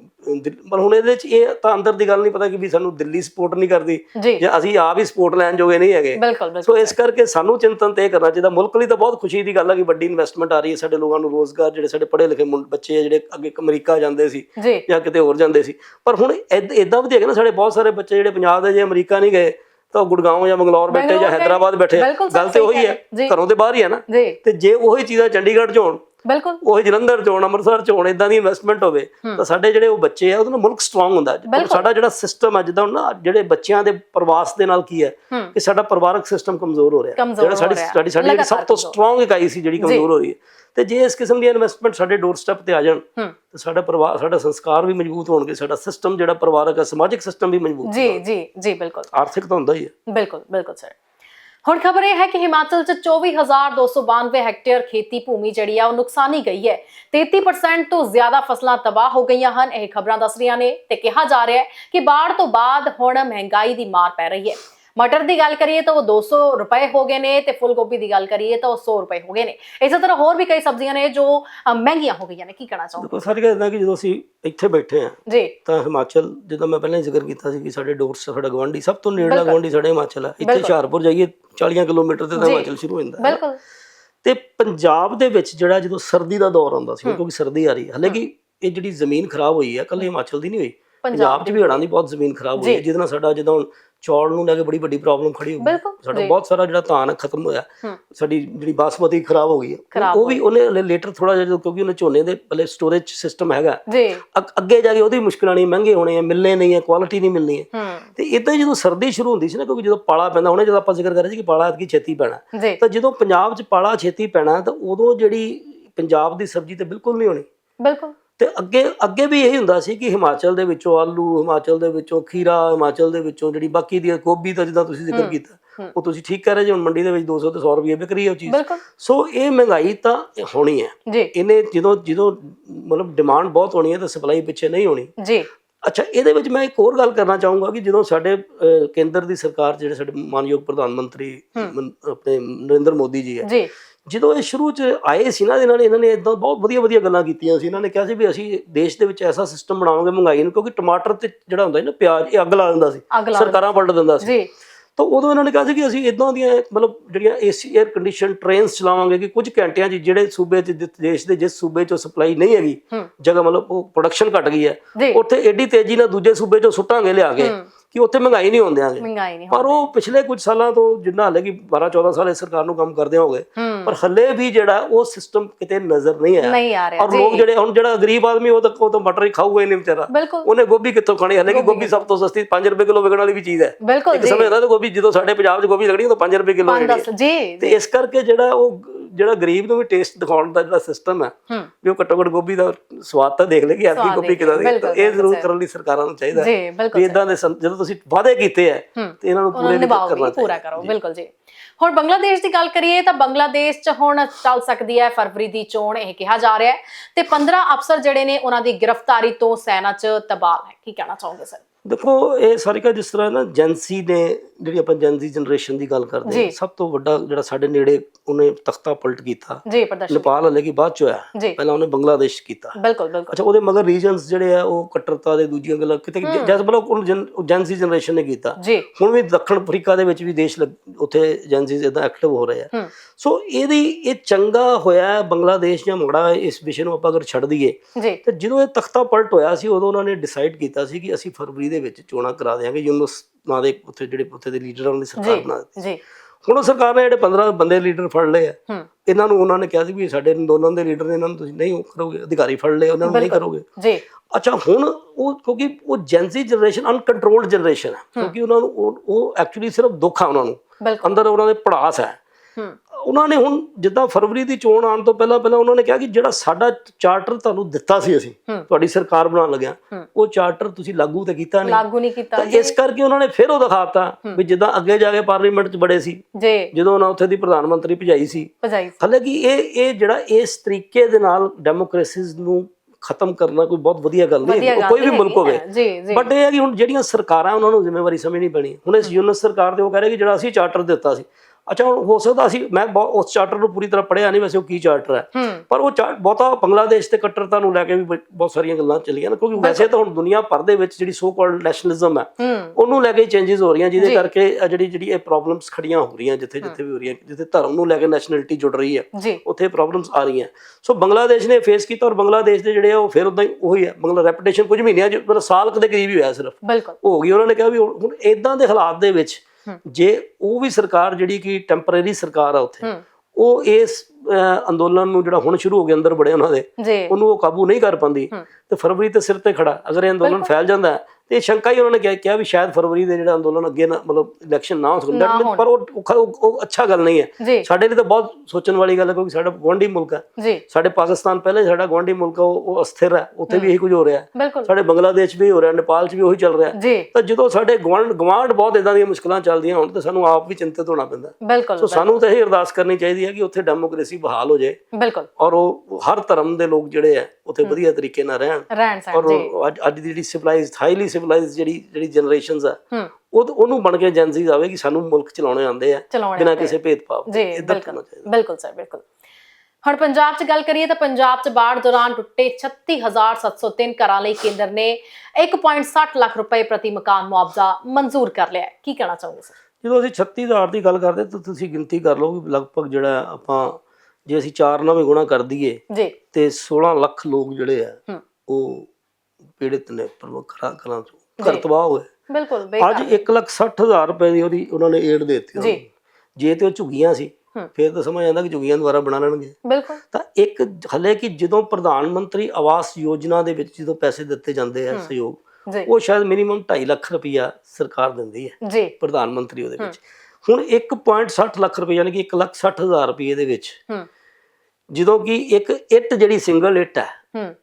ਪਰ ਹੁਣ ਇਹਦੇ ਵਿੱਚ ਇਹ ਤਾਂ ਅੰਦਰ ਦੀ ਗੱਲ ਨਹੀਂ ਪਤਾ ਕਿ ਵੀ ਸਾਨੂੰ ਦਿੱਲੀ ਸਪੋਰਟ ਨਹੀਂ ਕਰਦੀ ਜੀ। ਅਸੀਂ ਆਪ ਹੀ ਸਪੋਰਟ ਲੈਣ ਜੋਗੇ ਨਹੀਂ ਹੈਗੇ। ਸੋ ਇਸ ਕਰਕੇ ਸਾਨੂੰ ਚਿੰਤਨ ਤੇ ਕਰਨਾ ਚਾਹੀਦਾ। ਮੁਲਕ ਲਈ ਤਾਂ ਬਹੁਤ ਖੁਸ਼ੀ ਦੀ ਗੱਲ ਹੈ ਕਿ ਵੱਡੀ ਇਨਵੈਸਟਮੈਂਟ ਆ ਰਹੀ ਹੈ ਸਾਡੇ ਲੋਕਾਂ ਨੂੰ ਰੋਜ਼ਗਾਰ ਜਿਹੜੇ ਸਾਡੇ ਪੜ੍ਹੇ ਲਿਖੇ ਬੱਚੇ ਆ ਜਿਹੜੇ ਅੱਗੇ ਅਮਰੀਕਾ ਜਾਂਦੇ ਸੀ ਜੀ। ਕਿਤੇ ਹੋਰ ਜਾਂਦੇ ਸੀ। ਪਰ ਹੁਣ ਇਦਾਂ ਵੀ ਦੇਖੇ ਨਾ ਸਾਡੇ ਬਹੁਤ ਸਾਰੇ ਬੱਚੇ ਜਿਹੜੇ ਪੰਜਾਬ ਦੇ ਜੇ ਅਮਰੀਕਾ ਨਹੀਂ ਗਏ ਤਾਂ ਗੁੜਗਾਉਂ ਜਾਂ ਬੰਗਲੌਰ ਬੈਠੇ ਜਾਂ। ਹੈਦਰਾਬਾਦ ਬੈਠੇ ਗੱਲ ਤੇ ਉਹੀ ਹੈ। ਘਰੋਂ ਦੇ ਬਾਹਰ ਹੀ ਹੈ ਨਾ ਤੇ ਜੇ ਉਹੀ ਚੀਜ਼ਾਂ ਚੰਡੀਗੜ੍ਹ 'ਚ ਹੋਣ ਬਿਲਕੁਲ ਉਹ ਜਲੰਧਰ 'ਚ ਹੋਣ ਅੰਮ੍ਰਿਤਸਰ 'ਚ ਹੋਣ ਇਦਾਂ ਦੀ ਇਨਵੈਸਟਮੈਂਟ ਹੋਵੇ ਤਾਂ ਸਾਡੇ ਜਿਹੜੇ ਉਹ ਬੱਚੇ ਆ ਉਹਦੇ ਨਾਲ ਮੁਲਕ ਸਟਰੋਂਗ ਹੁੰਦਾ। ਸਾਡਾ ਜਿਹੜਾ ਸਿਸਟਮ ਜਿੱਦਾਂ ਹੁਣ ਨਾ ਜਿਹੜੇ ਬੱਚਿਆਂ ਦੇ ਪ੍ਰਵਾਸ ਦੇ ਨਾਲ ਕੀ ਹੈ ਕਿ ਸਾਡਾ ਪਰਿਵਾਰਕ ਸਿਸਟਮ ਕਮਜ਼ੋਰ ਹੋ ਰਿਹਾ ਜਿਹੜਾ ਸਾਡੀ। ਸਾਡੀ ਸਾਡੀ ਸਭ ਤੋਂ। ਸਟਰੋਂਗ ਇਕਾਈ ਸੀ ਜਿਹੜੀ ਕਮਜ਼ੋਰ ਹੋ ਰਹੀ ਹੈ ਤੇ ਜੇ ਇਸ ਕਿਸਮ ਦੀ ਇਨਵੈਸਟਮੈਂਟ ਸਾਡੇ ਡੋਰ ਸਟੈਪ ਤੇ ਆ ਜਾਣ ਤੇ ਸਾਡਾ ਪਰਿਵਾਰ ਸਾਡਾ ਸੰਸਕਾਰ ਵੀ ਮਜ਼ਬੂਤ ਹੋਣਗੇ ਸਾਡਾ ਸਿਸਟਮ ਜਿਹੜਾ ਪਰਿਵਾਰਕ ਹੈ ਸਮਾਜਿਕ ਸਿਸਟਮ ਵੀ ਮਜ਼ਬੂਤ ਜੀ ਜੀ ਜੀ ਬਿਲਕੁਲ। ਆਰਥਿਕ ਤਾਂ ਹੁੰਦਾ ਹੀ ਹੈ। ਬਿਲਕੁਲ ਬਿਲਕੁਲ ਸਰ ਹੁਣ ਖਬਰ ਇਹ ਹੈ ਕਿ ਹਿਮਾਚਲ ਚ 24292 ਹੈਕਟੇਅਰ ਖੇਤੀ ਭੂਮੀ ਜਿਹੜੀ ਆ ਉਹ ਨੁਕਸਾਨੀ ਗਈ ਹੈ। 33% ਤੋਂ ਜ਼ਿਆਦਾ ਫਸਲਾਂ ਤਬਾਹ ਹੋ ਗਈਆਂ ਹਨ ਇਹ ਖਬਰਾਂ ਦੱਸ ਰਹੀਆਂ ਨੇ ਤੇ ਕਿਹਾ ਜਾ ਰਿਹਾ ਹੈ ਕਿ ਬਾੜ ਤੋਂ ਬਾਅਦ ਹੁਣ ਮਹਿੰਗਾਈ ਦੀ ਮਾਰ ਪੈ ਰਹੀ ਹੈ। ਮਟਰ ਦੀ ਗੱਲ ਕਰੀਏ ਤਾਂ ਉਹ 200 ਰੁਪਏ ਹੋ ਗਏ ਨੇ ਤੇ ਫੁੱਲ ਗੋਭੀ ਦੀ ਗੱਲ ਕਰੀਏ ਤਾਂ ਉਹ 100 ਰੁਪਏ ਹੋ ਗਏ ਨੇ। ਇਸੇ ਤਰ੍ਹਾਂ ਹੋਰ ਵੀ ਕਈ ਸਬਜ਼ੀਆਂ ਨੇ ਜੋ ਮਹਿੰਗੀਆਂ ਹੋ ਗਈਆਂ ਨੇ। ਕੀ ਕਹਿਣਾ ਚਾਹੋਗੇ? ਦੇਖੋ ਸਾਰੇ ਕਹਿੰਦੇ ਕਿ ਜਦੋਂ ਅਸੀਂ ਇੱਥੇ ਬੈਠੇ ਆ ਜੀ। ਤਾਂ ਹਿਮਾਚਲ ਜਦੋਂ ਮੈਂ ਪਹਿਲਾਂ ਜ਼ਿਕਰ ਕੀਤਾ ਸੀ ਕਿ ਸਾਡੇ ਡੋਰ ਸਾਡਾ ਗਵਾਂਢੀ ਸਭ ਤੋਂ ਨੇੜਲਾ ਗਵਾਂਢੀ ਸਾਡੇ ਹਿਮਾਚਲ ਹੈ ਇੱਥੇ ਹੁਸ਼ਿਆਰਪੁਰ ਜਾਈਏ 40 ਕਿਲੋਮੀਟਰ ਤੇ ਤਾਂ ਹਿਮਾਚਲ ਸ਼ੁਰੂ ਹੋ ਜਾਂਦਾ ਹੈ ਬਿਲਕੁਲ। ਤੇ ਪੰਜਾਬ ਦੇ ਵਿੱਚ ਜਿਹੜਾ ਜਦੋਂ ਸਰਦੀ ਦਾ ਦੌਰ ਆਉਂਦਾ ਸੀ ਕਿਉਂਕਿ ਸਰਦੀ ਆ ਰਹੀ ਹੈ ਹਲੇ ਕਿ ਇਹ ਜਿਹੜੀ ਜ਼ਮੀਨ ਖਰਾਬ ਹੋਈ ਹੈ ਕੱਲੇ ਹਿਮਾਚਲ ਦੀ ਨਹੀਂ ਹੋਈ। ਪੰਜਾਬ 'ਚ ਵੀ ਹੜ੍ਹਾਂ ਦੀ ਬਹੁਤ ਜ਼ਮੀਨ ਖਰਾਬ ਹੋਈ ਹੈ ਜਿਹਦੇ ਨਾਲ ਸਾਡਾ ਜਦੋਂ ਚੌਲ ਨੂੰ ਲੈ ਕੇ ਬੜੀ ਵੱਡੀ ਪ੍ਰੋਬਲਮ ਖੜੀ ਹੋ ਗਈ। ਸਾਡਾ ਬਹੁਤ ਸਾਰਾ ਜਿਹੜਾ ਧਾਨ ਖਤਮ ਹੋਇਆ। ਸਾਡੀ ਜਿਹੜੀ ਬਾਸਮਤੀ ਖਰਾਬ ਹੋ ਗਈ ਹੈ ਉਹ ਵੀ ਉਹਨੇ ਲੇਟਰ ਥੋੜਾ ਜਿਹਾ ਕਿਉਂਕਿ ਉਹਨੇ ਝੋਨੇ ਦੇ ਪਹਿਲੇ ਸਟੋਰੇਜ ਸਿਸਟਮ ਹੈਗਾ। ਜੀ। ਅੱਗ- ਜਾ ਕੇ ਉਹਦੀ ਮੁਸ਼ਕਲ ਆਣੀ ਮਹਿੰਗੇ ਹੋਣੇ ਆ ਮਿਲਨੇ ਨਹੀਂ ਹੈ ਕੁਆਲਿਟੀ ਨਹੀਂ ਮਿਲਣੀ ਹੈ। ਤੇ ਇਦਾਂ ਜਦੋਂ ਸਰਦੀ ਸ਼ੁਰੂ ਹੁੰਦੀ ਸੀ ਨਾ ਕਿਉਂਕਿ ਜਦੋਂ ਪਾਲਾ ਪੈਂਦਾ ਉਹਨੇ ਜਦੋਂ ਆਪਾਂ ਜ਼ਿਕਰ ਕਰ ਰਹੇ ਸੀ ਕਿ ਪਾਲਾ ਐਤਕੀ ਛੇਤੀ ਪੈਣਾ। ਤਾਂ ਜਦੋਂ ਪੰਜਾਬ 'ਚ ਪਾਲਾ ਛੇਤੀ ਪੈਣਾ ਤਾਂ ਉਦੋਂ ਜਿਹੜੀ ਪੰਜਾਬ ਦੀ ਸਬਜ਼ੀ ਤੇ ਬਿਲਕੁਲ ਨਹੀਂ ਹੋਣੀ। ਬਿਲਕੁਲ। ਤੇ ਅੱਗੇ ਅੱਗੇ ਵੀ ਇਹੀ ਹੁੰਦਾ ਸੀ ਕਿ ਹਿਮਾਚਲ ਦੇ ਵਿੱਚੋਂ ਆਲੂ ਹਿਮਾਚਲ ਦੇ ਵਿੱਚੋਂ ਖੀਰਾ ਹਿਮਾਚਲ ਦੇ ਵਿੱਚੋਂ ਜਿਹੜੀ ਬਾਕੀ ਦੀ ਗੋਭੀ ਦਾ ਜਿੱਦਾਂ ਤੁਸੀਂ ਜ਼ਿਕਰ ਕੀਤਾ ਉਹ ਤੁਸੀਂ ਠੀਕ ਕਰ ਰਹੇ ਜੀ ਹੁਣ ਮੰਡੀ ਦੇ ਵਿੱਚ 200 ਤੇ 100 ਰੁਪਏ ਵਿਕ ਰਹੀ ਹੈ ਉਹ ਚੀਜ਼। ਸੋ ਇਹ ਮਹਿੰਗਾਈ ਤਾਂ ਹੋਣੀ ਹੈ। ਇਹਨੇ ਜਦੋਂ ਜਦੋਂ ਮਤਲਬ ਡਿਮਾਂਡ ਬਹੁਤ ਹੋਣੀ ਹੈ ਤਾਂ ਸਪਲਾਈ ਪਿੱਛੇ ਨਹੀਂ ਹੋਣੀ। ਜੀ। ਅੱਛਾ ਇਹਦੇ ਵਿੱਚ ਮੈਂ ਇੱਕ ਹੋਰ ਗੱਲ ਕਰਨਾ ਚਾਹੂੰਗਾ ਕਿ ਜਦੋਂ ਸਾਡੇ ਕੇਂਦਰ ਦੀ ਸਰਕਾਰ ਜਿਹੜੇ ਸਾਡੇ ਮਾਨਯੋਗ ਪ੍ਰਧਾਨ ਮੰਤਰੀ ਆਪਣੇ ਨਰਿੰਦਰ ਮੋਦੀ ਜੀ ਹੈ ਜੀ। ਜਦੋਂ ਇਹ ਸ਼ੁਰੂ ਚ ਆਏ ਸੀ ਨਾ ਇਹਨਾਂ ਨੇ ਇਹਨਾਂ ਨੇ ਇਦਾਂ ਬਹੁਤ ਵਧੀਆ ਵਧੀਆ ਗੱਲਾਂ ਕੀਤੀਆਂ ਸੀ। ਇਹਨਾਂ ਨੇ ਕਿਹਾ ਸੀ ਵੀ ਅਸੀਂ ਦੇਸ਼ ਦੇ ਵਿੱਚ ਐਸਾ ਸਿਸਟਮ ਬਣਾਵਾਂਗੇ ਮਹਿੰਗਾਈ ਨੂੰ ਕਿਉਂਕਿ ਟਮਾਟਰ ਤੇ ਜਿਹੜਾ ਹੁੰਦਾ ਸੀ ਨਾ ਪਿਆਜ਼ ਇਹ ਅੱਗ ਲਾ ਦਿੰਦਾ ਸੀ। ਸਰਕਾਰਾਂ ਪਲਟ ਦਿੰਦਾ ਸੀ। ਜੀ। ਤਾਂ ਉਦੋਂ ਇਹਨਾਂ ਨੇ ਕਿਹਾ ਸੀ ਕਿ ਅਸੀਂ ਇਦਾਂ ਦੀਆਂ ਮਤਲਬ ਜਿਹੜੀਆਂ ਏਸੀ 에ਅਰ ਕੰਡੀਸ਼ਨ ਟ੍ਰੇਨਸ ਚਲਾਵਾਂਗੇ ਕਿ ਕੁਝ ਘੰਟਿਆਂ 'ਚ ਜਿਹੜੇ ਸੂਬੇ 'ਚ ਦੇਸ਼ ਦੇ ਜਿਸ ਸੂਬੇ 'ਚੋਂ ਸਪਲਾਈ ਨਹੀਂ ਹੈਗੀ ਜਗ੍ਹਾ ਮਤਲਬ ਉਹ ਪ੍ਰੋਡਕਸ਼ਨ ਘਟ ਗਈ ਹੈ। ਉੱਥੇ ਐਡੀ ਤੇਜ਼ੀ ਨਾਲ ਦੂਜੇ ਸੂਬੇ 'ਚੋਂ ਸੁੱਟਾਂਗੇ ਲਿਆ ਕੇ। ਕਿ ਉੱਥੇ ਮਹਿੰਗਾਈ ਨਹੀਂ ਹੁੰਦਿਆਂਗੇ ਮਹਿੰਗਾਈ ਨਹੀਂ ਪਰ ਉਹ ਪਿਛਲੇ ਕੁਝ ਸਾਲਾਂ ਤੋਂ ਜਿੰਨਾ ਹਲੇ ਕਿ 12 14 ਸਾਲ ਇਸ ਸਰਕਾਰ ਨੂੰ ਕੰਮ ਕਰਦੇ ਹੋ ਗਏ ਹੂੰ। ਪਰ ਹੱਲੇ ਵੀ ਜਿਹੜਾ ਉਹ ਸਿਸਟਮ ਕਿਤੇ ਨਜ਼ਰ ਨਹੀਂ ਆਇਆ। ਨਹੀਂ ਆ ਰਿਹਾ। ਔਰ ਲੋਕ ਜਿਹੜੇ ਹੁਣ ਜਿਹੜਾ ਗਰੀਬ ਆਦਮੀ ਉਹ ਤਾਂ ਉਹ ਤਾਂ ਮਟਰ ਹੀ ਖਾਊਗਾ ਹੀ ਨਹੀਂ ਵਿਚਾਰਾ। ਉਹਨੇ ਗੋਭੀ ਕਿੱਥੋਂ ਖਾਣੀ? ਹਲੇ ਕਿ ਗੋਭੀ ਸਭ ਤੋਂ ਸਸਤੀ 5 ਰੁਪਏ ਕਿਲੋ ਵਿਕਣ ਵਾਲੀ ਵੀ ਚੀਜ਼ ਹੈ। ਬਿਲਕੁਲ ਇੱਕ ਸਮੇਂ ਹੁੰਦਾ ਤਾਂ ਗੋਭੀ ਜਦੋਂ ਸਾਡੇ ਪੰਜਾਬ 'ਚ ਗੋਭੀ ਲੱਗਣੀ ਉਹ ਤਾਂ 5 ਰੁਪਏ ਕਿਲੋ ਜੀ। ਤੇ ਇਸ ਕਰਕੇ ਜਿਹੜਾ ਉਹ ਜਿਹੜਾ ਗਰੀਬ ਨੂੰ ਵੀ ਟੇਸਟ ਦਿਖਾਉਣ ਦਾ ਜਿਹੜਾ ਸਿਸਟਮ ਹੈ ਵੀ ਉਹ ਘੱਟੋ ਘੱਟ ਗੋਭੀ ਦਾ ਸਵਾਦ ਤਾਂ ਦੇਖ ਲੈ ਕਿ ਆਪਕੀ ਸਵਾਦ ਗੋਭੀ ਕਿਦਾਂ ਦੀ ਇਹ ਜ਼ਰੂਰ ਕਰਨ ਲਈ ਸਰਕਾਰਾਂ ਨੂੰ ਚਾਹੀਦਾ ਜੀ ਬਿਲਕੁਲ ਇਦਾਂ ਦੇ ਜਦੋਂ ਤੁਸੀਂ ਵਾਅਦੇ ਕੀਤੇ ਹੂੰ ਤੇ ਇਹਨਾਂ ਨੂੰ ਪੂਰੇ ਕਰਨਾ ਪੂਰਾ ਚਾਹੀਦਾ। ਕਰੋ ਬਿਲਕੁਲ ਜੀ। ਹੁਣ ਬੰਗਲਾਦੇਸ਼ ਦੀ ਗੱਲ ਕਰੀਏ ਤਾਂ ਬੰਗਲਾਦੇਸ਼ 'ਚ ਹੁਣ ਚੱਲ ਸਕਦੀ ਹੈ ਫਰਵਰੀ ਦੀ ਚੋਣ ਇਹ ਕਿਹਾ ਜਾ ਰਿਹਾ ਹੈ। ਤੇ 15 ਅਫਸਰ ਜਿਹੜੇ ਨੇ ਉਹਨਾਂ ਦੀ ਗ੍ਰਿਫਤਾਰੀ ਤੋਂ ਸੈਨਾ 'ਚ ਤਬਾਹ ਹੈ। ਕੀ ਕਹਿਣਾ ਚਾਹੋਗੇ ਸਰ? ਦੇਖੋ ਇਹ ਸਾਰਿਕਾ ਜਿਸ ਤਰ੍ਹਾਂ ਨਾ ਜੈਂਸੀ ਨੇ ਜਿਹੜੀ ਆਪਾਂ ਜੈਂਜ਼ੀ ਜਨਰੇਸ਼ਨ ਦੀ ਗੱਲ ਕਰਦੇ। ਹਾਂ ਸਭ ਤੋਂ ਵੱਡਾ ਜਿਹੜਾ ਸਾਡੇ ਨੇੜੇ ਉਹਨੇ ਤਖਤਾ ਪਲਟ ਕੀਤਾ। ਜੀ ਪ੍ਰਦਰਸ਼ਨ ਨੇਪਾਲ ਹਲੇ ਕੀ ਬਾਅਦ ਚ ਹੋਇਆ। ਪਹਿਲਾਂ ਉਹਨੇ ਬੰਗਲਾਦੇਸ਼ ਕੀਤਾ। ਬਿਲਕੁਲ ਬਿਲਕੁਲ। ਅੱਛਾ ਉਹਦੇ ਮਗਰ ਰੀਜਨਸ ਜਿਹੜੇ ਆ ਉਹ ਕੱਟਰਤਾ ਦੇ ਦੂਜੀਆਂ ਗੱਲਾਂ ਕਿਤੇ ਜੈਸ ਮਤਲਬ ਉਹ ਜੈਂਸੀ ਜਨਰੇਸ਼ਨ ਨੇ ਕੀਤਾ। ਹੁਣ ਵੀ ਦੱਖਣ ਅਫਰੀਕਾ ਦੇ ਵਿੱਚ ਵੀ ਦੇਸ਼ ਉੱਥੇ ਜੈਂਸੀ ਇਦਾਂ ਐਕਟਿਵ ਹੋ ਰਹੇ ਆ। ਹੂੰ। ਸੋ ਇਹਦੀ ਇਹ ਚੰਗਾ ਹੋਇਆ ਬੰਗਲਾਦੇਸ਼ ਜਾਂ ਮਾੜਾ ਇਸ ਵਿਸ਼ੇ ਨੂੰ ਆਪਾਂ ਅਗਰ ਛੱਡ ਦਈਏ ਤੇ ਜਦੋਂ ਇਹ ਤਖਤਾ ਪਲਟ ਹੋਇਆ ਸੀ ਉਦੋਂ ਉਹਨਾਂ ਨੇ ਡਿਸਾਈਡ ਕੀਤਾ ਸੀ ਕਿ ਅਸੀਂ ਫਰਵਰੀ ਦੇ ਵਿੱਚ ਚੋਣਾਂ ਕਰਾ ਦੇਵਾਂਗੇ ਯੂਨਸ ਨਾਂ ਦੇ ਉੱਥੇ ਜਿਹੜੇ ਉੱਥੇ ਦੇ ਲੀਡਰਾਂ ਦੀ ਸਰਕਾਰ ਬਣਾ ਦਿੱਤੀ। ਜੀ। ਹੁਣ ਉਹ ਸਰਕਾਰ ਨੇ ਜਿਹੜੇ 15 ਬੰਦੇ ਲੀਡਰ ਫੜ ਲਏ ਆ ਇਹਨਾਂ ਨੂੰ ਉਹਨਾਂ ਨੇ ਕਿਹਾ ਸੀ ਵੀ ਸਾਡੇ ਅੰਦੋਲਨ ਦੇ ਲੀਡਰ ਨੇ ਇਹਨਾਂ ਨੂੰ ਤੁਸੀਂ ਨਹੀਂ ਕਰੋਗੇ ਅਧਿਕਾਰੀ ਫੜ ਲਏ ਉਹਨਾਂ ਨੂੰ ਨਹੀਂ ਕਰੋਗੇ। ਜੀ। ਅੱਛਾ ਹੁਣ ਉਹ ਕਿਉਂਕਿ ਉਹ ਜੈਂਸੀ ਜਨਰੇਸ਼ਨ ਅਨਕੰਟਰੋਲਡ ਜਨਰੇਸ਼ਨ ਹੈ। ਕਿਉਂਕਿ ਉਹਨਾਂ ਨੂੰ ਉਹ- ਐਕਚੁਅਲੀ ਸਿਰਫ ਦੁੱਖ ਆ ਉਹਨਾਂ ਨੂੰ। ਅੰਦਰ ਉਹਨਾਂ ਦੇ ਪੜਾਸ ਹੂੰ। ਉਹਨਾਂ ਨੇ ਹੁਣ ਜਿੱਦਾਂ ਫਰਵਰੀ ਦੀ ਚੋਣ ਆਉਣ ਤੋਂ ਪਹਿਲਾਂ ਪਹਿਲਾਂ ਉਹਨਾਂ ਨੇ ਕਿਹਾ ਕਿ ਜਿਹੜਾ ਸਾਡਾ ਚਾਰਟਰ ਤੁਹਾਨੂੰ ਦਿੱਤਾ ਸੀ ਅਸੀਂ। ਤੁਹਾਡੀ ਸਰਕਾਰ ਬਣਾਉਣ ਲੱਗਿਆ। ਉਹ ਚਾਰਟਰ ਤੁਸੀਂ ਲਾਗੂ ਤਾਂ ਕੀਤਾ ਨਹੀਂ। ਲਾਗੂ ਨਹੀਂ ਕੀਤਾ ਤਾਂ ਇਸ ਕਰਕੇ ਉਹਨਾਂ ਨੇ ਫਿਰ ਉਹ ਦਿਖਾਤਾ ਵੀ ਜਿੱਦਾਂ ਅੱਗੇ ਜਾ ਕੇ ਪਾਰਲੀਮੈਂਟ 'ਚ ਬੜੇ ਸੀ ਜਦੋਂ ਉਹਨਾਂ ਉੱਥੇ ਦੀ ਪ੍ਰਧਾਨ ਮੰਤਰੀ ਭਜਾਈ ਸੀ। ਹਾਲਾਂਕਿ ਇਹ ਇਹ ਜਿਹੜਾ ਇਸ ਤਰੀਕੇ ਦੇ ਨਾਲ ਡੈਮੋਕ੍ਰੇਸੀਜ਼ ਨੂੰ ਖਤਮ ਕਰਨਾ ਕੋਈ ਬਹੁਤ ਵਧੀਆ ਗੱਲ ਨਹੀਂ ਹੈ ਕੋਈ ਵੀ ਮੁਲਕ ਹੋਵੇ। ਬਟ ਇਹ ਹੈ ਕਿ ਹੁਣ ਜਿਹੜੀਆਂ ਸਰਕਾਰਾਂ ਉਹਨਾਂ ਨੂੰ ਜ਼ਿੰਮੇਵਾਰੀ ਸਮਝਣੀ ਪੈਣੀ ਹੁਣ ਇਸ ਯੂਨਸ ਸਰਕਾਰ ਦੇ ਉਹ ਕਹਿ ਰਹੇ ਕਿ ਜਿਹੜਾ ਅਸੀਂ ਚਾਰਟਰ ਦਿੱਤਾ ਸੀ ਅੱਛਾ ਹੋ ਸਕਦਾ ਅਸੀਂ ਮੈਂ ਉਸ ਚਾਰਟਰ ਨੂੰ ਪੂਰੀ ਤਰ੍ਹਾਂ ਪੜ੍ਹਿਆ ਨਹੀਂ ਵੈਸੇ ਉਹ ਕੀ ਚਾਰਟਰ ਹੈ। ਪਰ ਉਹ ਬਹੁਤਾ ਬੰਗਲਾਦੇਸ਼ ਤੇ ਕੱਟਰਤਾ ਨੂੰ ਲੈ ਕੇ ਵੀ ਬਹੁਤ ਸਾਰੀਆਂ ਗੱਲਾਂ ਚੱਲੀਆਂ ਨੇ ਕਿਉਂਕਿ ਵੈਸੇ ਤਾਂ ਹੁਣ ਦੁਨੀਆ ਭਰ ਦੇ ਵਿੱਚ ਜਿਹੜੀ ਸੋ ਕਾਲਡ ਨੈਸ਼ਨਲਿਜ਼ਮ ਹੈ। ਉਹਨੂੰ ਲੈ ਕੇ ਚੇਂਜਸ ਹੋ ਰਹੀਆਂ ਜਿਹਦੇ। ਕਰਕੇ ਜਿਹੜੀ ਜਿਹੜੀ ਇਹ ਪ੍ਰੋਬਲਮਸ ਖੜੀਆਂ ਹੋ ਰਹੀਆਂ ਜਿੱਥੇ ਜਿੱਥੇ ਵੀ ਹੋ ਰਹੀਆਂ ਜਿੱਥੇ ਧਰਮ ਨੂੰ ਲੈ ਕੇ ਨੈਸ਼ਨੈਲਿਟੀ ਜੁੜ ਰਹੀ ਹੈ ਉੱਥੇ ਪ੍ਰੋਬਲਮਸ ਆ ਰਹੀਆਂ। ਸੋ ਬੰਗਲਾਦੇਸ਼ ਨੇ ਫੇਸ ਕੀਤਾ ਔਰ ਬੰਗਲਾਦੇਸ਼ ਦੇ ਜਿਹੜੇ ਉਹ ਫਿਰ ਉਦਾਂ ਹੀ ਉਹੀ ਹੈ ਬੰਗਲਾ ਰੈਪੂਟੇਸ਼ਨ ਕੁਝ ਮਹੀਨਿਆਂ ਚ ਮਤਲਬ ਸਾਲ ਕੁ ਦੇ ਕਰੀਬ ਹੀ ਹੋਇਆ ਸਿਰਫ। ਹੋ ਗਈ ਉਹਨਾਂ ਨੇ ਕਿਹਾ ਵੀ ਹੁਣ ਇਦਾਂ ਦੇ ਹਾਲਾਤ ਦੇ ਵਿੱਚ। ਜੇ ਉਹ ਵੀ ਸਰਕਾਰ ਜਿਹੜੀ ਕਿ ਟੈਂਪਰੇਰੀ ਸਰਕਾਰ ਆ ਉੱਥੇ ਉਹ ਇਸ ਅੰਦੋਲਨ ਨੂੰ ਜਿਹੜਾ ਹੁਣ ਸ਼ੁਰੂ ਹੋ ਗਿਆ ਅੰਦਰ ਬੜੇ ਉਹਨਾਂ ਦੇ ਉਹਨੂੰ ਉਹ ਕਾਬੂ ਨਹੀਂ ਕਰ ਪਾਉਂਦੀ। ਤੇ ਫਰਵਰੀ ਤੇ ਸਿਰ ਤੇ ਖੜਾ। ਅਗਰ ਇਹ ਅੰਦੋਲਨ ਫੈਲ ਜਾਂਦਾ ਤੇ ਇਹ ਸ਼ੰਕਾ ਹੀ ਉਹਨਾਂ ਨੇ ਕਿਹਾ ਕਿਹਾ ਵੀ ਸ਼ਾਇਦ ਫਰਵਰੀ ਦੇ ਜਿਹੜਾ ਅੰਦੋਲਨ ਅੱਗੇ ਨਾ ਮਤਲਬ ਇਲੈਕਸ਼ਨ ਨਾ ਹੋ ਹੋਣ। ਪਰ ਉਹ ਉਹ- ਅੱਛਾ ਗੱਲ ਨਹੀਂ ਹੈ। ਸਾਡੇ ਲਈ ਤਾਂ ਬਹੁਤ ਸੋਚਣ ਵਾਲੀ ਗੱਲ ਹੈ ਕਿਉਂਕਿ ਸਾਡਾ ਗੁਆਂਢੀ ਮੁਲਕ ਹੈ। ਸਾਡੇ ਪਾਕਿਸਤਾਨ ਪਹਿਲੇ ਸਾਡਾ ਗੁਆਂਢੀ ਮੁਲਕ ਉਹ ਅਸਥਿਰ ਹੈ। ਉੱਥੇ ਵੀ ਇਹੀ ਕੁਝ ਹੋ ਰਿਹਾ ਹੈ। ਸਾਡੇ ਬੰਗਲਾਦੇਸ਼ ਵੀ ਹੋ ਰਿਹਾ ਨੇਪਾਲ 'ਚ ਵੀ ਉਹੀ ਚੱਲ ਰਿਹਾ ਤਾਂ ਜਦੋਂ ਸਾਡੇ ਗੁਆਂਢ ਗਵਾਂਢ ਬਹੁਤ ਇਦਾਂ ਦੀਆਂ ਮੁਸ਼ਕਲਾਂ ਚੱਲਦੀਆਂ ਹੋਣ ਤਾਂ ਸਾਨੂੰ ਆਪ ਵੀ ਚਿੰਤਤ ਹੋਣਾ ਪੈਂਦਾ ਸੋ ਸਾਨੂੰ ਤਾਂ ਇਹ ਅਰਦਾਸ ਕਰਨੀ ਚਾਹੀਦੀ ਹੈ ਕਿ ਉੱਥੇ ਡੈਮੋਕ੍ਰੇਸੀ ਬਹਾਲ ਹੋ ਜਾਏ। ਬਿਲਕੁਲ। ਔਰ ਉਹ ਹਰ ਧਰਮ ਦੇ ਲੋਕ ਜਿਹੜੇ ਆ ਉੱਥੇ ਵਧੀਆ ਤਰੀਕੇ ਨਾਲ ਰਹਿਣ। ਔਰ ਅੱਜ ਅੱਜ ਦੀ ਜਿਹੜੀ ਸਿਵਲਾਈਜ਼ਡ ਹਾਈਲੀ ਸਿਵਲਾਈਜ਼ਡ ਜਿਹੜੀ ਜਿਹੜੀ ਜਨਰੇਸ਼ਨਸ ਆ ਉਹ ਉਹਨੂੰ ਬਣ ਕੇ ਜੈਨਜ਼ੀਜ਼ ਆਵੇ ਕਿ ਸਾਨੂੰ ਮੁਲਕ ਚਲਾਉਣੇ ਆਉਂਦੇ ਆ ਬਿਨਾਂ। ਕਿਸੇ ਭੇਦਭਾਵ ਜੀ ਇੱਦਾਂ ਕਰਨਾ ਚਾਹੀਦਾ। ਬਿਲਕੁਲ ਸਰ ਬਿਲਕੁਲ। ਹੁਣ ਪੰਜਾਬ 'ਚ ਗੱਲ ਕਰੀਏ ਤਾਂ ਪੰਜਾਬ 'ਚ ਬਾੜ ਦੌਰਾਨ ਟੁੱਟੇ 36703 ਘਰਾਂ ਲਈ ਕੇਂਦਰ ਨੇ 1.60 ਲੱਖ ਰੁਪਏ ਪ੍ਰਤੀ ਮਕਾਨ ਮੁਆਵਜ਼ਾ ਮਨਜ਼ੂਰ ਕਰ ਲਿਆ। ਕੀ ਕਹਿਣਾ ਚਾਹੋਗੇ ਸਰ? ਜਦੋਂ ਅਸੀਂ 36000 ਦੀ ਗੱਲ ਕਰਦੇ ਤਾਂ ਤੁਸੀਂ ਗਿਣਤੀ ਕਰ ਲਓ ਕਿ ਲਗਭਗ ਜਿਹੜਾ ਆਪਾਂ ਜੇ ਅਸੀਂ 4 ਨਾਲ ਵੀ ਗੁਣਾ ਕਰ ਦਈਏ ਜੀ। ਤੇ 16 ਲੱਖ ਲੋਕ ਜਿਹੜੇ ਆ ਉਹ ਪੀੜਿਤ ਨੇ ਪ੍ਰਮੁੱਖ ਘਰਾਂ ਚੋਂ ਘਰ ਤਬਾਹ ਹੋਏ। ਬਿਲਕੁਲ ਅੱਜ ਬੇਕਾਰ 1 ਲੱਖ 60 ਹਜ਼ਾਰ ਰੁਪਏ ਦੀ ਉਹਦੀ ਉਹਨਾਂ ਨੇ ਏਡ ਦੇ ਦਿੱਤੀ ਜੀ। ਤੇ ਉਹ ਝੁਗੀਆਂ ਸੀ। ਫਿਰ ਤਾਂ ਸਮਝ ਆਉਂਦਾ ਕਿ ਝੁਗੀਆਂ ਦੁਬਾਰਾ ਬਣਾ ਲੈਣਗੇ। ਬਿਲਕੁਲ। ਤਾਂ ਇੱਕ ਹਲੇ ਕਿ ਜਦੋਂ ਪ੍ਰਧਾਨ ਮੰਤਰੀ ਆਵਾਸ ਯੋਜਨਾ ਦੇ ਵਿੱਚ ਜਦੋਂ ਪੈਸੇ ਦਿੱਤੇ ਜਾਂਦੇ ਆ ਸਹਿਯੋਗ ਉਹ ਸ਼ਾਇਦ ਮਿਨੀਮਮ 2.5 ਲੱਖ ਰੁਪਈਆ ਸਰਕਾਰ ਦਿੰਦੀ ਹੈ ਜੀ। ਪ੍ਰਧਾਨ ਮੰਤਰੀ ਉਹਦੇ ਵਿੱਚ। ਹੁਣ 1.60 ਲੱਖ ਰੁਪਏ ਯਾਨੀ ਕਿ 1 ਲੱਖ 60 ਹਜ਼ਾਰ ਰੁਪਏ ਦੇ ਵਿੱਚ ਹੂੰ। ਜਦੋਂ ਕਿ ਇੱਕ ਇੱਟ ਜਿਹੜੀ ਸਿੰਗਲ ਇੱਟ ਹੈ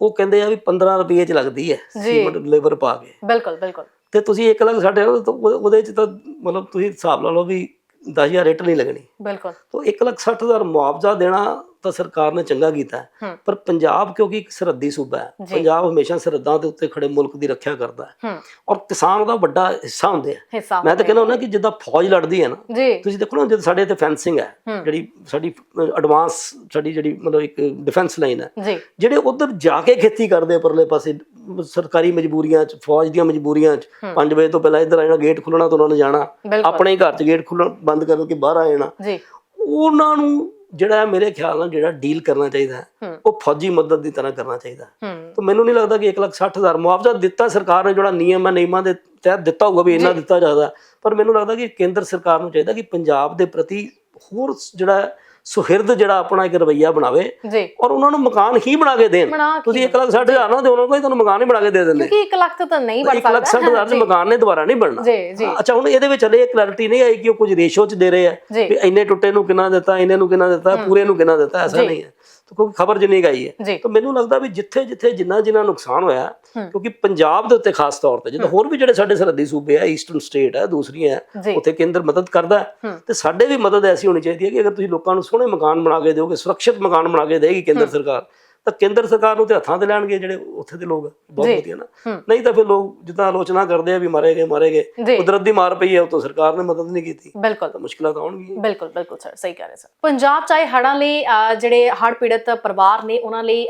ਉਹ ਕਹਿੰਦੇ ਆ ਵੀ 15 ਰੁਪਏ ਚ ਲੱਗਦੀ ਹੈ ਸੀਮੈਂਟ ਲੇਬਰ ਪਾ ਕੇ। ਬਿਲਕੁਲ ਬਿਲਕੁਲ। ਤੇ ਤੁਸੀਂ 1 ਲੱਖ ਸਾਡੇ ਉਹਦੇ ਚ ਤਾਂ ਮਤਲਬ ਤੁਸੀਂ ਹਿਸਾਬ ਲਾ ਲਓ ਵੀ 10000 ਇੱਟ ਨਹੀਂ ਲੱਗਣੀ। ਬਿਲਕੁਲ। ਤਾਂ 1 ਲੱਖ 60 ਹਜ਼ਾਰ ਮੁਆਵਜ਼ਾ ਦੇਣਾ ਤਾਂ ਸਰਕਾਰ ਨੇ ਚੰਗਾ ਕੀਤਾ ਪਰ ਪੰਜਾਬ ਕਿਉਂਕਿ ਇੱਕ ਸਰਹੱਦੀ ਸੂਬਾ ਹੈ। ਪੰਜਾਬ ਹਮੇਸ਼ਾ ਸਰਹੱਦਾਂ ਦੇ ਉੱਤੇ ਖੜੇ ਮੁਲਕ ਦੀ ਰੱਖਿਆ ਕਰਦਾ ਹੈ। ਔਰ ਕਿਸਾਨ ਦਾ ਵੱਡਾ ਹਿੱਸਾ ਹੁੰਦੇ ਆ। ਮੈਂ ਤਾਂ ਕਹਿੰਦਾ ਹੁੰਦਾ ਕਿ ਜਿੱਦਾਂ ਫੌਜ ਲੜਦੀ ਹੈ ਨਾ ਤੁਸੀਂ ਦੇਖੋ ਨਾ ਜਦ ਸਾਡੇ ਇੱਥੇ ਫੈਂਸਿੰਗ ਹੈ। ਜਿਹੜੀ ਸਾਡੀ ਐਡਵਾਂਸ ਸਾਡੀ ਜਿਹੜੀ ਮਤਲਬ ਇੱਕ ਡਿਫੈਂਸ ਲਾਈਨ ਹੈ ਜਿਹੜੇ ਉਧਰ ਜਾ ਕੇ ਖੇਤੀ ਕਰਦੇ ਆ ਪਰਲੇ ਪਾਸੇ ਸਰਕਾਰੀ ਮਜਬੂਰੀਆਂ ਚ ਫੌਜ ਦੀਆਂ ਮਜਬੂਰੀਆਂ ਚ 5 ਵਜੇ ਤੋਂ ਪਹਿਲਾਂ ਇੱਧਰ ਆ ਜਾਣਾ ਗੇਟ ਖੁੱਲਣਾ ਤਾਂ ਉਹਨਾਂ ਨੇ ਜਾਣਾ। ਆਪਣੇ ਘਰ ਚ ਗੇਟ ਖੁੱਲਣ ਬੰਦ ਕਰਕੇ ਬਾਹਰ ਆ ਜਾਣਾ। ਜੀ। ਉਹਨਾਂ ਨੂੰ ਜਿਹੜਾ ਮੇਰੇ ਖਿਆਲ ਨਾਲ ਜਿਹੜਾ ਡੀਲ ਕਰਨਾ ਚਾਹੀਦਾ ਹੈ, ਉਹ ਫੌਜੀ ਮਦਦ ਦੀ ਤਰ੍ਹਾਂ ਕਰਨਾ ਚਾਹੀਦਾ ਤਾਂ ਮੈਨੂੰ ਨਹੀਂ ਲੱਗਦਾ ਕਿ 1 ਲੱਖ 60 ਹਜ਼ਾਰ ਮੁਆਵਜ਼ਾ ਦਿੱਤਾ ਸਰਕਾਰ ਨੇ ਜਿਹੜਾ ਨਿਯਮ ਹੈ ਨਿਯਮਾਂ ਦੇ ਤਹਿਤ ਦਿੱਤਾ ਹੋਊਗਾ ਵੀ ਇੰਨਾ ਦਿੱਤਾ ਜਾਦਾ ਪਰ ਮੈਨੂੰ ਲੱਗਦਾ ਕਿ ਕੇਂਦਰ ਸਰਕਾਰ ਨੂੰ ਚਾਹੀਦਾ ਕਿ ਪੰਜਾਬ ਦੇ ਪ੍ਰਤੀ ਹੋਰ ਜਿਹੜਾ ਸੁਹਿਰਦ ਜਿਹੜਾ ਆਪਣਾ ਇੱਕ ਰਵਈਆ ਬਣਾਵੇ ਜੀ। ਔਰ ਉਹਨਾਂ ਨੂੰ ਮਕਾਨ ਹੀ ਬਣਾ ਕੇ ਦੇਣ। ਤੁਸੀਂ 1 ਲੱਖ 60 ਹਜ਼ਾਰ ਨਾ ਦਿਓ ਉਹਨਾਂ ਨੂੰ ਕੋਈ ਤੁਹਾਨੂੰ ਮਕਾਨ ਹੀ ਬਣਾ ਕੇ ਦੇ ਦਿੰਦੇ। ਕਿਉਂਕਿ 1 ਲੱਖ ਤੋਂ ਨਹੀਂ ਬਣ 1 ਲੱਖ 60 ਹਜ਼ਾਰ ਦੇ ਮਕਾਨ ਨੇ ਦੁਬਾਰਾ ਨਹੀਂ ਬਣਨਾ। ਜੀ ਜੀ। ਅੱਛਾ ਹੁਣ ਇਹਦੇ ਵਿੱਚ ਹਲੇ ਇਹ ਕਲੈਰਿਟੀ ਨਹੀਂ ਆਈ ਕਿ ਉਹ ਕੁਝ ਰੇਸ਼ੋ ਚ ਦੇ ਰਹੇ ਆ ਵੀ ਇੰਨੇ ਟੁੱਟੇ ਨੂੰ ਕਿੰਨਾ ਦਿੱਤਾ ਇੰਨੇ ਨੂੰ ਕਿੰਨਾ ਦਿੱਤਾ ਪੂਰੇ ਨੂੰ ਕਿੰਨਾ ਦਿੱਤਾ ਐਸਾ ਨਹੀਂ ਹੈ। ਤਾਂ ਕਿਉਂਕਿ ਖਬਰ ਜਿੰਨੀ ਆਈ ਹੈ ਤਾਂ ਮੈਨੂੰ ਲੱਗਦਾ ਵੀ ਜਿੱਥੇ ਜਿੱਥੇ ਜਿੰਨਾ ਜਿੰਨਾ ਨੁਕਸਾਨ ਹੋਇਆ। ਕਿਉਂਕਿ ਪੰਜਾਬ ਦੇ ਉੱਤੇ ਖਾਸ ਤੌਰ ਤੇ ਜਿੱਦਾਂ ਹੋਰ ਵੀ ਜਿਹੜੇ ਸਾਡੇ ਸਰਹੱਦੀ ਸੂਬੇ ਆ ਈਸਟਰਨ ਸਟੇਟ ਹੈ ਦੂਸਰੀਆਂ ਉੱਥੇ ਕੇਂਦਰ ਮਦਦ ਕਰਦਾ। ਤੇ ਸਾਡੇ ਵੀ ਮਦਦ ਐਸੀ ਹੋਣੀ ਚਾਹੀਦੀ ਹੈ ਕਿ ਅਗਰ ਤੁਸੀਂ ਲੋਕਾਂ ਨੂੰ ਸੋਹਣੇ ਮਕਾਨ ਬਣਾ ਕੇ ਦਿਓਗੇ ਸੁਰੱਖਿਅਤ ਮਕਾਨ ਬਣਾ ਕੇ ਦੇਗੀ ਕੇਂਦਰ ਸਰਕਾਰ ਤਾਂ ਕੇਂਦਰ ਸਰਕਾਰ ਨੂੰ ਤੇ ਹੱਥਾਂ ਤੇ ਲੈਣਗੇ ਜਿਹੜੇ ਉੱਥੇ ਦੇ ਲੋਕ ਬਹੁਤ। ਵਧੀਆ ਨਾ। ਨਹੀਂ ਤਾਂ ਫਿਰ ਲੋਕ ਜਿੱਦਾਂ ਆਲੋਚਨਾ ਕਰਦੇ ਆ ਵੀ ਮਾਰੇ ਗਏ ਮਾਰੇ ਗਏ ਕੁਦਰਤ ਦੀ ਮਾਰ ਪਈ ਹੈ ਉਹ ਤੋਂ ਸਰਕਾਰ ਨੇ ਮਦਦ ਨਹੀਂ ਕੀਤੀ। ਬਿਲਕੁਲ। ਤਾਂ ਮੁਸ਼ਕਲਾਂ ਤਾਂ ਆਉਣਗੀਆਂ। ਬਿਲਕੁਲ ਬਿਲਕੁਲ ਸਰ ਸਹੀ ਕਹਿ ਰਹੇ ਸਰ। ਪੰਜਾਬ ਚਾਹੇ ਹੜ੍ਹਾਂ ਲਈ ਜਿਹੜੇ ਹੜ੍ਹ ਪੀੜਤ ਪਰਿਵਾਰ ਨੇ ਉਹਨਾਂ ਲਈ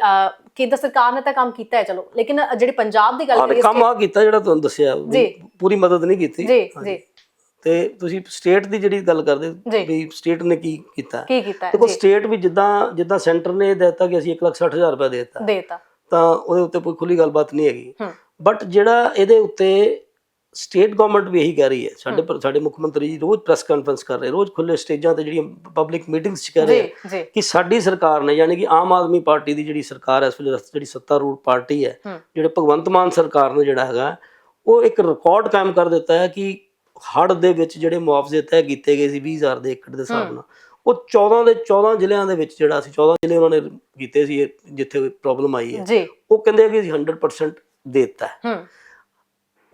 ਕੇਂਦਰ ਸਰਕਾਰ ਨੇ ਤਾਂ ਕੰਮ ਕੀਤਾ ਹੈ ਚਲੋ। ਲੇਕਿਨ ਜਿਹੜੇ ਪੰਜਾਬ ਦੀ ਗੱਲ ਕਰੀਏ ਕੰਮ ਆ ਕੀਤਾ ਜਿਹੜਾ ਤੁਹਾਨੂੰ ਦੱਸਿਆ। ਪੂਰੀ ਮਦਦ ਨਹੀਂ ਕੀਤੀ। ਜੀ ਜੀ। ਤੇ ਤੁਸੀਂ ਸਟੇਟ ਦੀ ਜਿਹੜੀ ਗੱਲ ਕਰਦੇ। ਵੀ ਸਟੇਟ ਨੇ ਕੀ ਕੀਤਾ? ਕੀ ਕੀਤਾ ਦੇਖੋ ਸਟੇਟ ਵੀ ਜਿੱਦਾਂ ਜਿੱਦਾਂ ਸੈਂਟਰ ਨੇ ਇਹ ਦਿੱਤਾ ਕਿ ਅਸੀਂ 160000 ਰੁਪਏ ਦੇ ਦਿੱਤਾ। ਦੇਤਾ। ਤਾਂ ਉਹਦੇ ਉੱਤੇ ਕੋਈ ਖੁੱਲੀ ਗੱਲਬਾਤ ਨਹੀਂ ਹੈਗੀ। ਬਟ ਜਿਹੜਾ ਇਹਦੇ ਉੱਤੇ ਸਟੇਟ ਗਵਰਨਮੈਂਟ ਵੀ ਇਹੀ ਕਹਿ ਰਹੀ ਹੈ। ਸਾਡੇ ਸਾਡੇ ਮੁੱਖ ਮੰਤਰੀ ਜੀ ਰੋਜ਼ ਪ੍ਰੈਸ ਕਾਨਫਰੰਸ ਕਰ ਰਹੇ ਰੋਜ਼ ਖੁੱਲੇ ਸਟੇਜਾਂ ਤੇ ਜਿਹੜੀਆਂ ਪਬਲਿਕ ਮੀਟਿੰਗਸ ਚ ਕਹਿ ਰਹੇ ਕਿ ਸਾਡੀ ਸਰਕਾਰ ਨੇ ਯਾਨੀ ਕਿ ਆਮ ਆਦਮੀ ਪਾਰਟੀ ਦੀ ਜਿਹੜੀ ਸਰਕਾਰ ਹੈ ਇਸ ਵੇਲੇ ਜਿਹੜੀ ਸੱਤਾਰੂੜ ਪਾਰਟੀ ਹੈ ਹੂੰ। ਜਿਹੜੇ ਭਗਵੰਤ ਮਾਨ ਸਰਕਾਰ ਨੇ ਜਿਹੜਾ ਹੈਗਾ ਉਹ ਇੱਕ ਰਿਕਾਰਡ ਕਾਇਮ ਕਰ ਦਿੱਤਾ ਹੈ ਕਿ ਹੜ੍ਹ ਦੇ ਵਿੱਚ ਜਿਹੜੇ ਮੁਆਵਜ਼ੇ ਤੈਅ ਕੀਤੇ ਗਏ ਸੀ 20000 ਦੇ ਏਕੜ ਦੇ ਹਿਸਾਬ ਨਾਲ ਉਹ 14 ਦੇ 14 ਜ਼ਿਲ੍ਹਿਆਂ ਦੇ ਵਿੱਚ ਜਿਹੜਾ ਸੀ 14 ਜ਼ਿਲ੍ਹੇ ਉਹਨਾਂ ਨੇ ਕੀਤੇ ਸੀ ਜਿੱਥੇ ਪ੍ਰੋਬਲਮ ਆਈ ਹੈ ਉਹ ਕਹਿੰਦੇ ਕਿ ਅਸੀਂ 100% ਦੇ ਦਿੱਤਾ ਹੈ।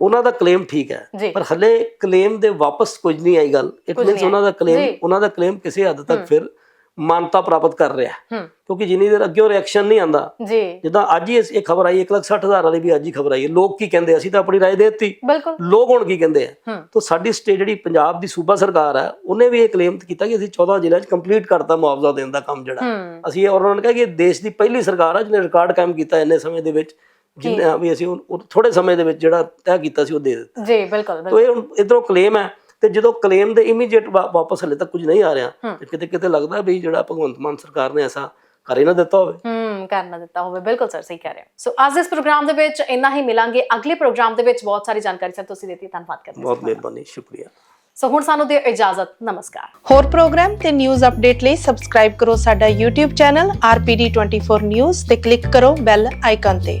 ਉਹਨਾਂ ਦਾ ਕਲੇਮ ਠੀਕ ਹੈ ਪਰ ਹਲੇ ਕਲੇਮ ਦੇ ਵਾਪਸ ਕੁਝ ਨਹੀਂ ਆਈ ਗੱਲ। ਇਟ ਮੀਨਸ ਉਹਨਾਂ ਦਾ। ਕਲੇਮ ਉਹਨਾਂ ਦਾ ਕਲੇਮ ਕਿਸੇ ਹੱਦ ਤੱਕ ਫਿਰ ਮਾਨਤਾ ਪ੍ਰਾਪਤ ਕਰ ਰਿਹਾ ਹੈ ਹੂੰ ਕਿਉਂਕਿ ਜਿੰਨੀ ਦੇਰ ਅੱਗੇ ਰਿਐਕਸ਼ਨ ਨਹੀਂ ਆਂਦਾ ਜੀ ਜਿੱਦਾਂ ਅੱਜ ਹੀ ਇਸ- ਇਹ ਖਬਰ ਆਈ 160000 ਵਾਲੀ ਵੀ ਅੱਜ ਹੀ ਖਬਰ ਆਈ ਹੈ ਲੋਕ ਕੀ ਕਹਿੰਦੇ ਅਸੀਂ ਤਾਂ ਆਪਣੀ رائے ਦੇ ਦਿੱਤੀ ਬਿਲਕੁਲ ਲੋਕ ਹੁਣ ਕੀ ਕਹਿੰਦੇ ਆ ਹੂੰ ਤਾਂ ਸਾਡੀ ਸਟੇਟ ਜਿਹੜੀ ਪੰਜਾਬ ਦੀ ਸੂਬਾ ਸਰਕਾਰ ਹੈ ਉਹਨੇ ਵੀ ਇਹ ਕਲੇਮ ਕੀਤਾ ਕਿ ਅਸੀਂ 14 ਜ਼ਿਲ੍ਹਿਆਂ 'ਚ ਕੰਪਲੀਟ ਕਰਤਾ ਮੁਆਵਜ਼ਾ ਦੇਣ ਦਾ ਕੰਮ ਜਿਹੜਾ ਹੂੰ ਅਸੀਂ ਇਹ- ਔਰ ਉਹਨਾਂ ਨੇ ਕਿਹਾ ਕਿ ਇਹ ਦੇਸ਼ ਦੀ ਪਹਿਲੀ ਸਰਕਾਰ ਹੈ ਜਿਹਨੇ ਰਿਕਾਰਡ ਕਾਇਮ ਕੀਤਾ ਇੰਨੇ ਸਮੇਂ ਦੇ ਵਿੱਚ ਜਿੰਨੇ ਵੀ ਅਸੀਂ ਥੋੜੇ ਸਮੇਂ ਦੇ ਵਿੱਚ ਜਿਹੜਾ ਤੈਅ ਕੀਤਾ ਸੀ ਉਹ ਦੇ ਦਿੱਤਾ ਜੀ ਬਿਲਕੁਲ ਬਿਲਕੁਲ ਤੋ ਇਹ ਹੁਣ ਇਧਰੋਂ ਕਲੇਮ ਹੈ ਤੇ ਜਦੋਂ ਕਲੇਮ ਦੇ ਇਮੀਡੀਏਟ ਵਾਪਸ ਹਲੇ ਤੱਕ ਕੁਝ ਨਹੀਂ ਆ ਰਿਹਾ। ਤੇ ਕਿਤੇ ਕਿਤੇ ਲੱਗਦਾ ਵੀ ਜਿਹੜਾ ਭਗਵੰਤ ਮਾਨ ਸਰਕਾਰ ਨੇ ਐਸਾ ਕਰ ਹੀ ਨਾ ਦਿੱਤਾ ਹੋਵੇ। ਹੂੰ ਕਰਨਾ ਦਿੱਤਾ ਹੋਵੇ। ਬਿਲਕੁਲ ਸਰ ਸਹੀ ਕਹਿ ਰਹੇ ਹੋ। ਸੋ ਅੱਜ ਇਸ ਪ੍ਰੋਗਰਾਮ ਦੇ ਵਿੱਚ ਇੰਨਾ ਹੀ ਮਿਲਾਂਗੇ। ਅਗਲੇ ਪ੍ਰੋਗਰਾਮ ਦੇ ਵਿੱਚ ਬਹੁਤ ਸਾਰੀ ਜਾਣਕਾਰੀ ਸਰ ਤੁਸੀਂ ਦਿੱਤੀ। ਧੰਨਵਾਦ ਕਰਦੇ ਬਹੁਤ ਹਾਂ ਮਿਹਰਬਾਨੀ ਸ਼ੁਕਰੀਆ। ਸੋ ਹੁਣ ਸਾਨੂੰ ਦਿਓ ਇਜਾਜ਼ਤ। ਨਮਸਕਾਰ। ਹੋਰ ਪ੍ਰੋਗਰਾਮ ਤੇ ਨਿਊਜ਼ ਅਪਡੇਟ ਲਈ ਸਬਸਕ੍ਰਾਈਬ ਕਰੋ ਸਾਡਾ YouTube ਚੈਨਲ RPD24 News ਤੇ ਕਲਿੱਕ ਕਰੋ ਬੈਲ ਆਈਕਨ ਤੇ।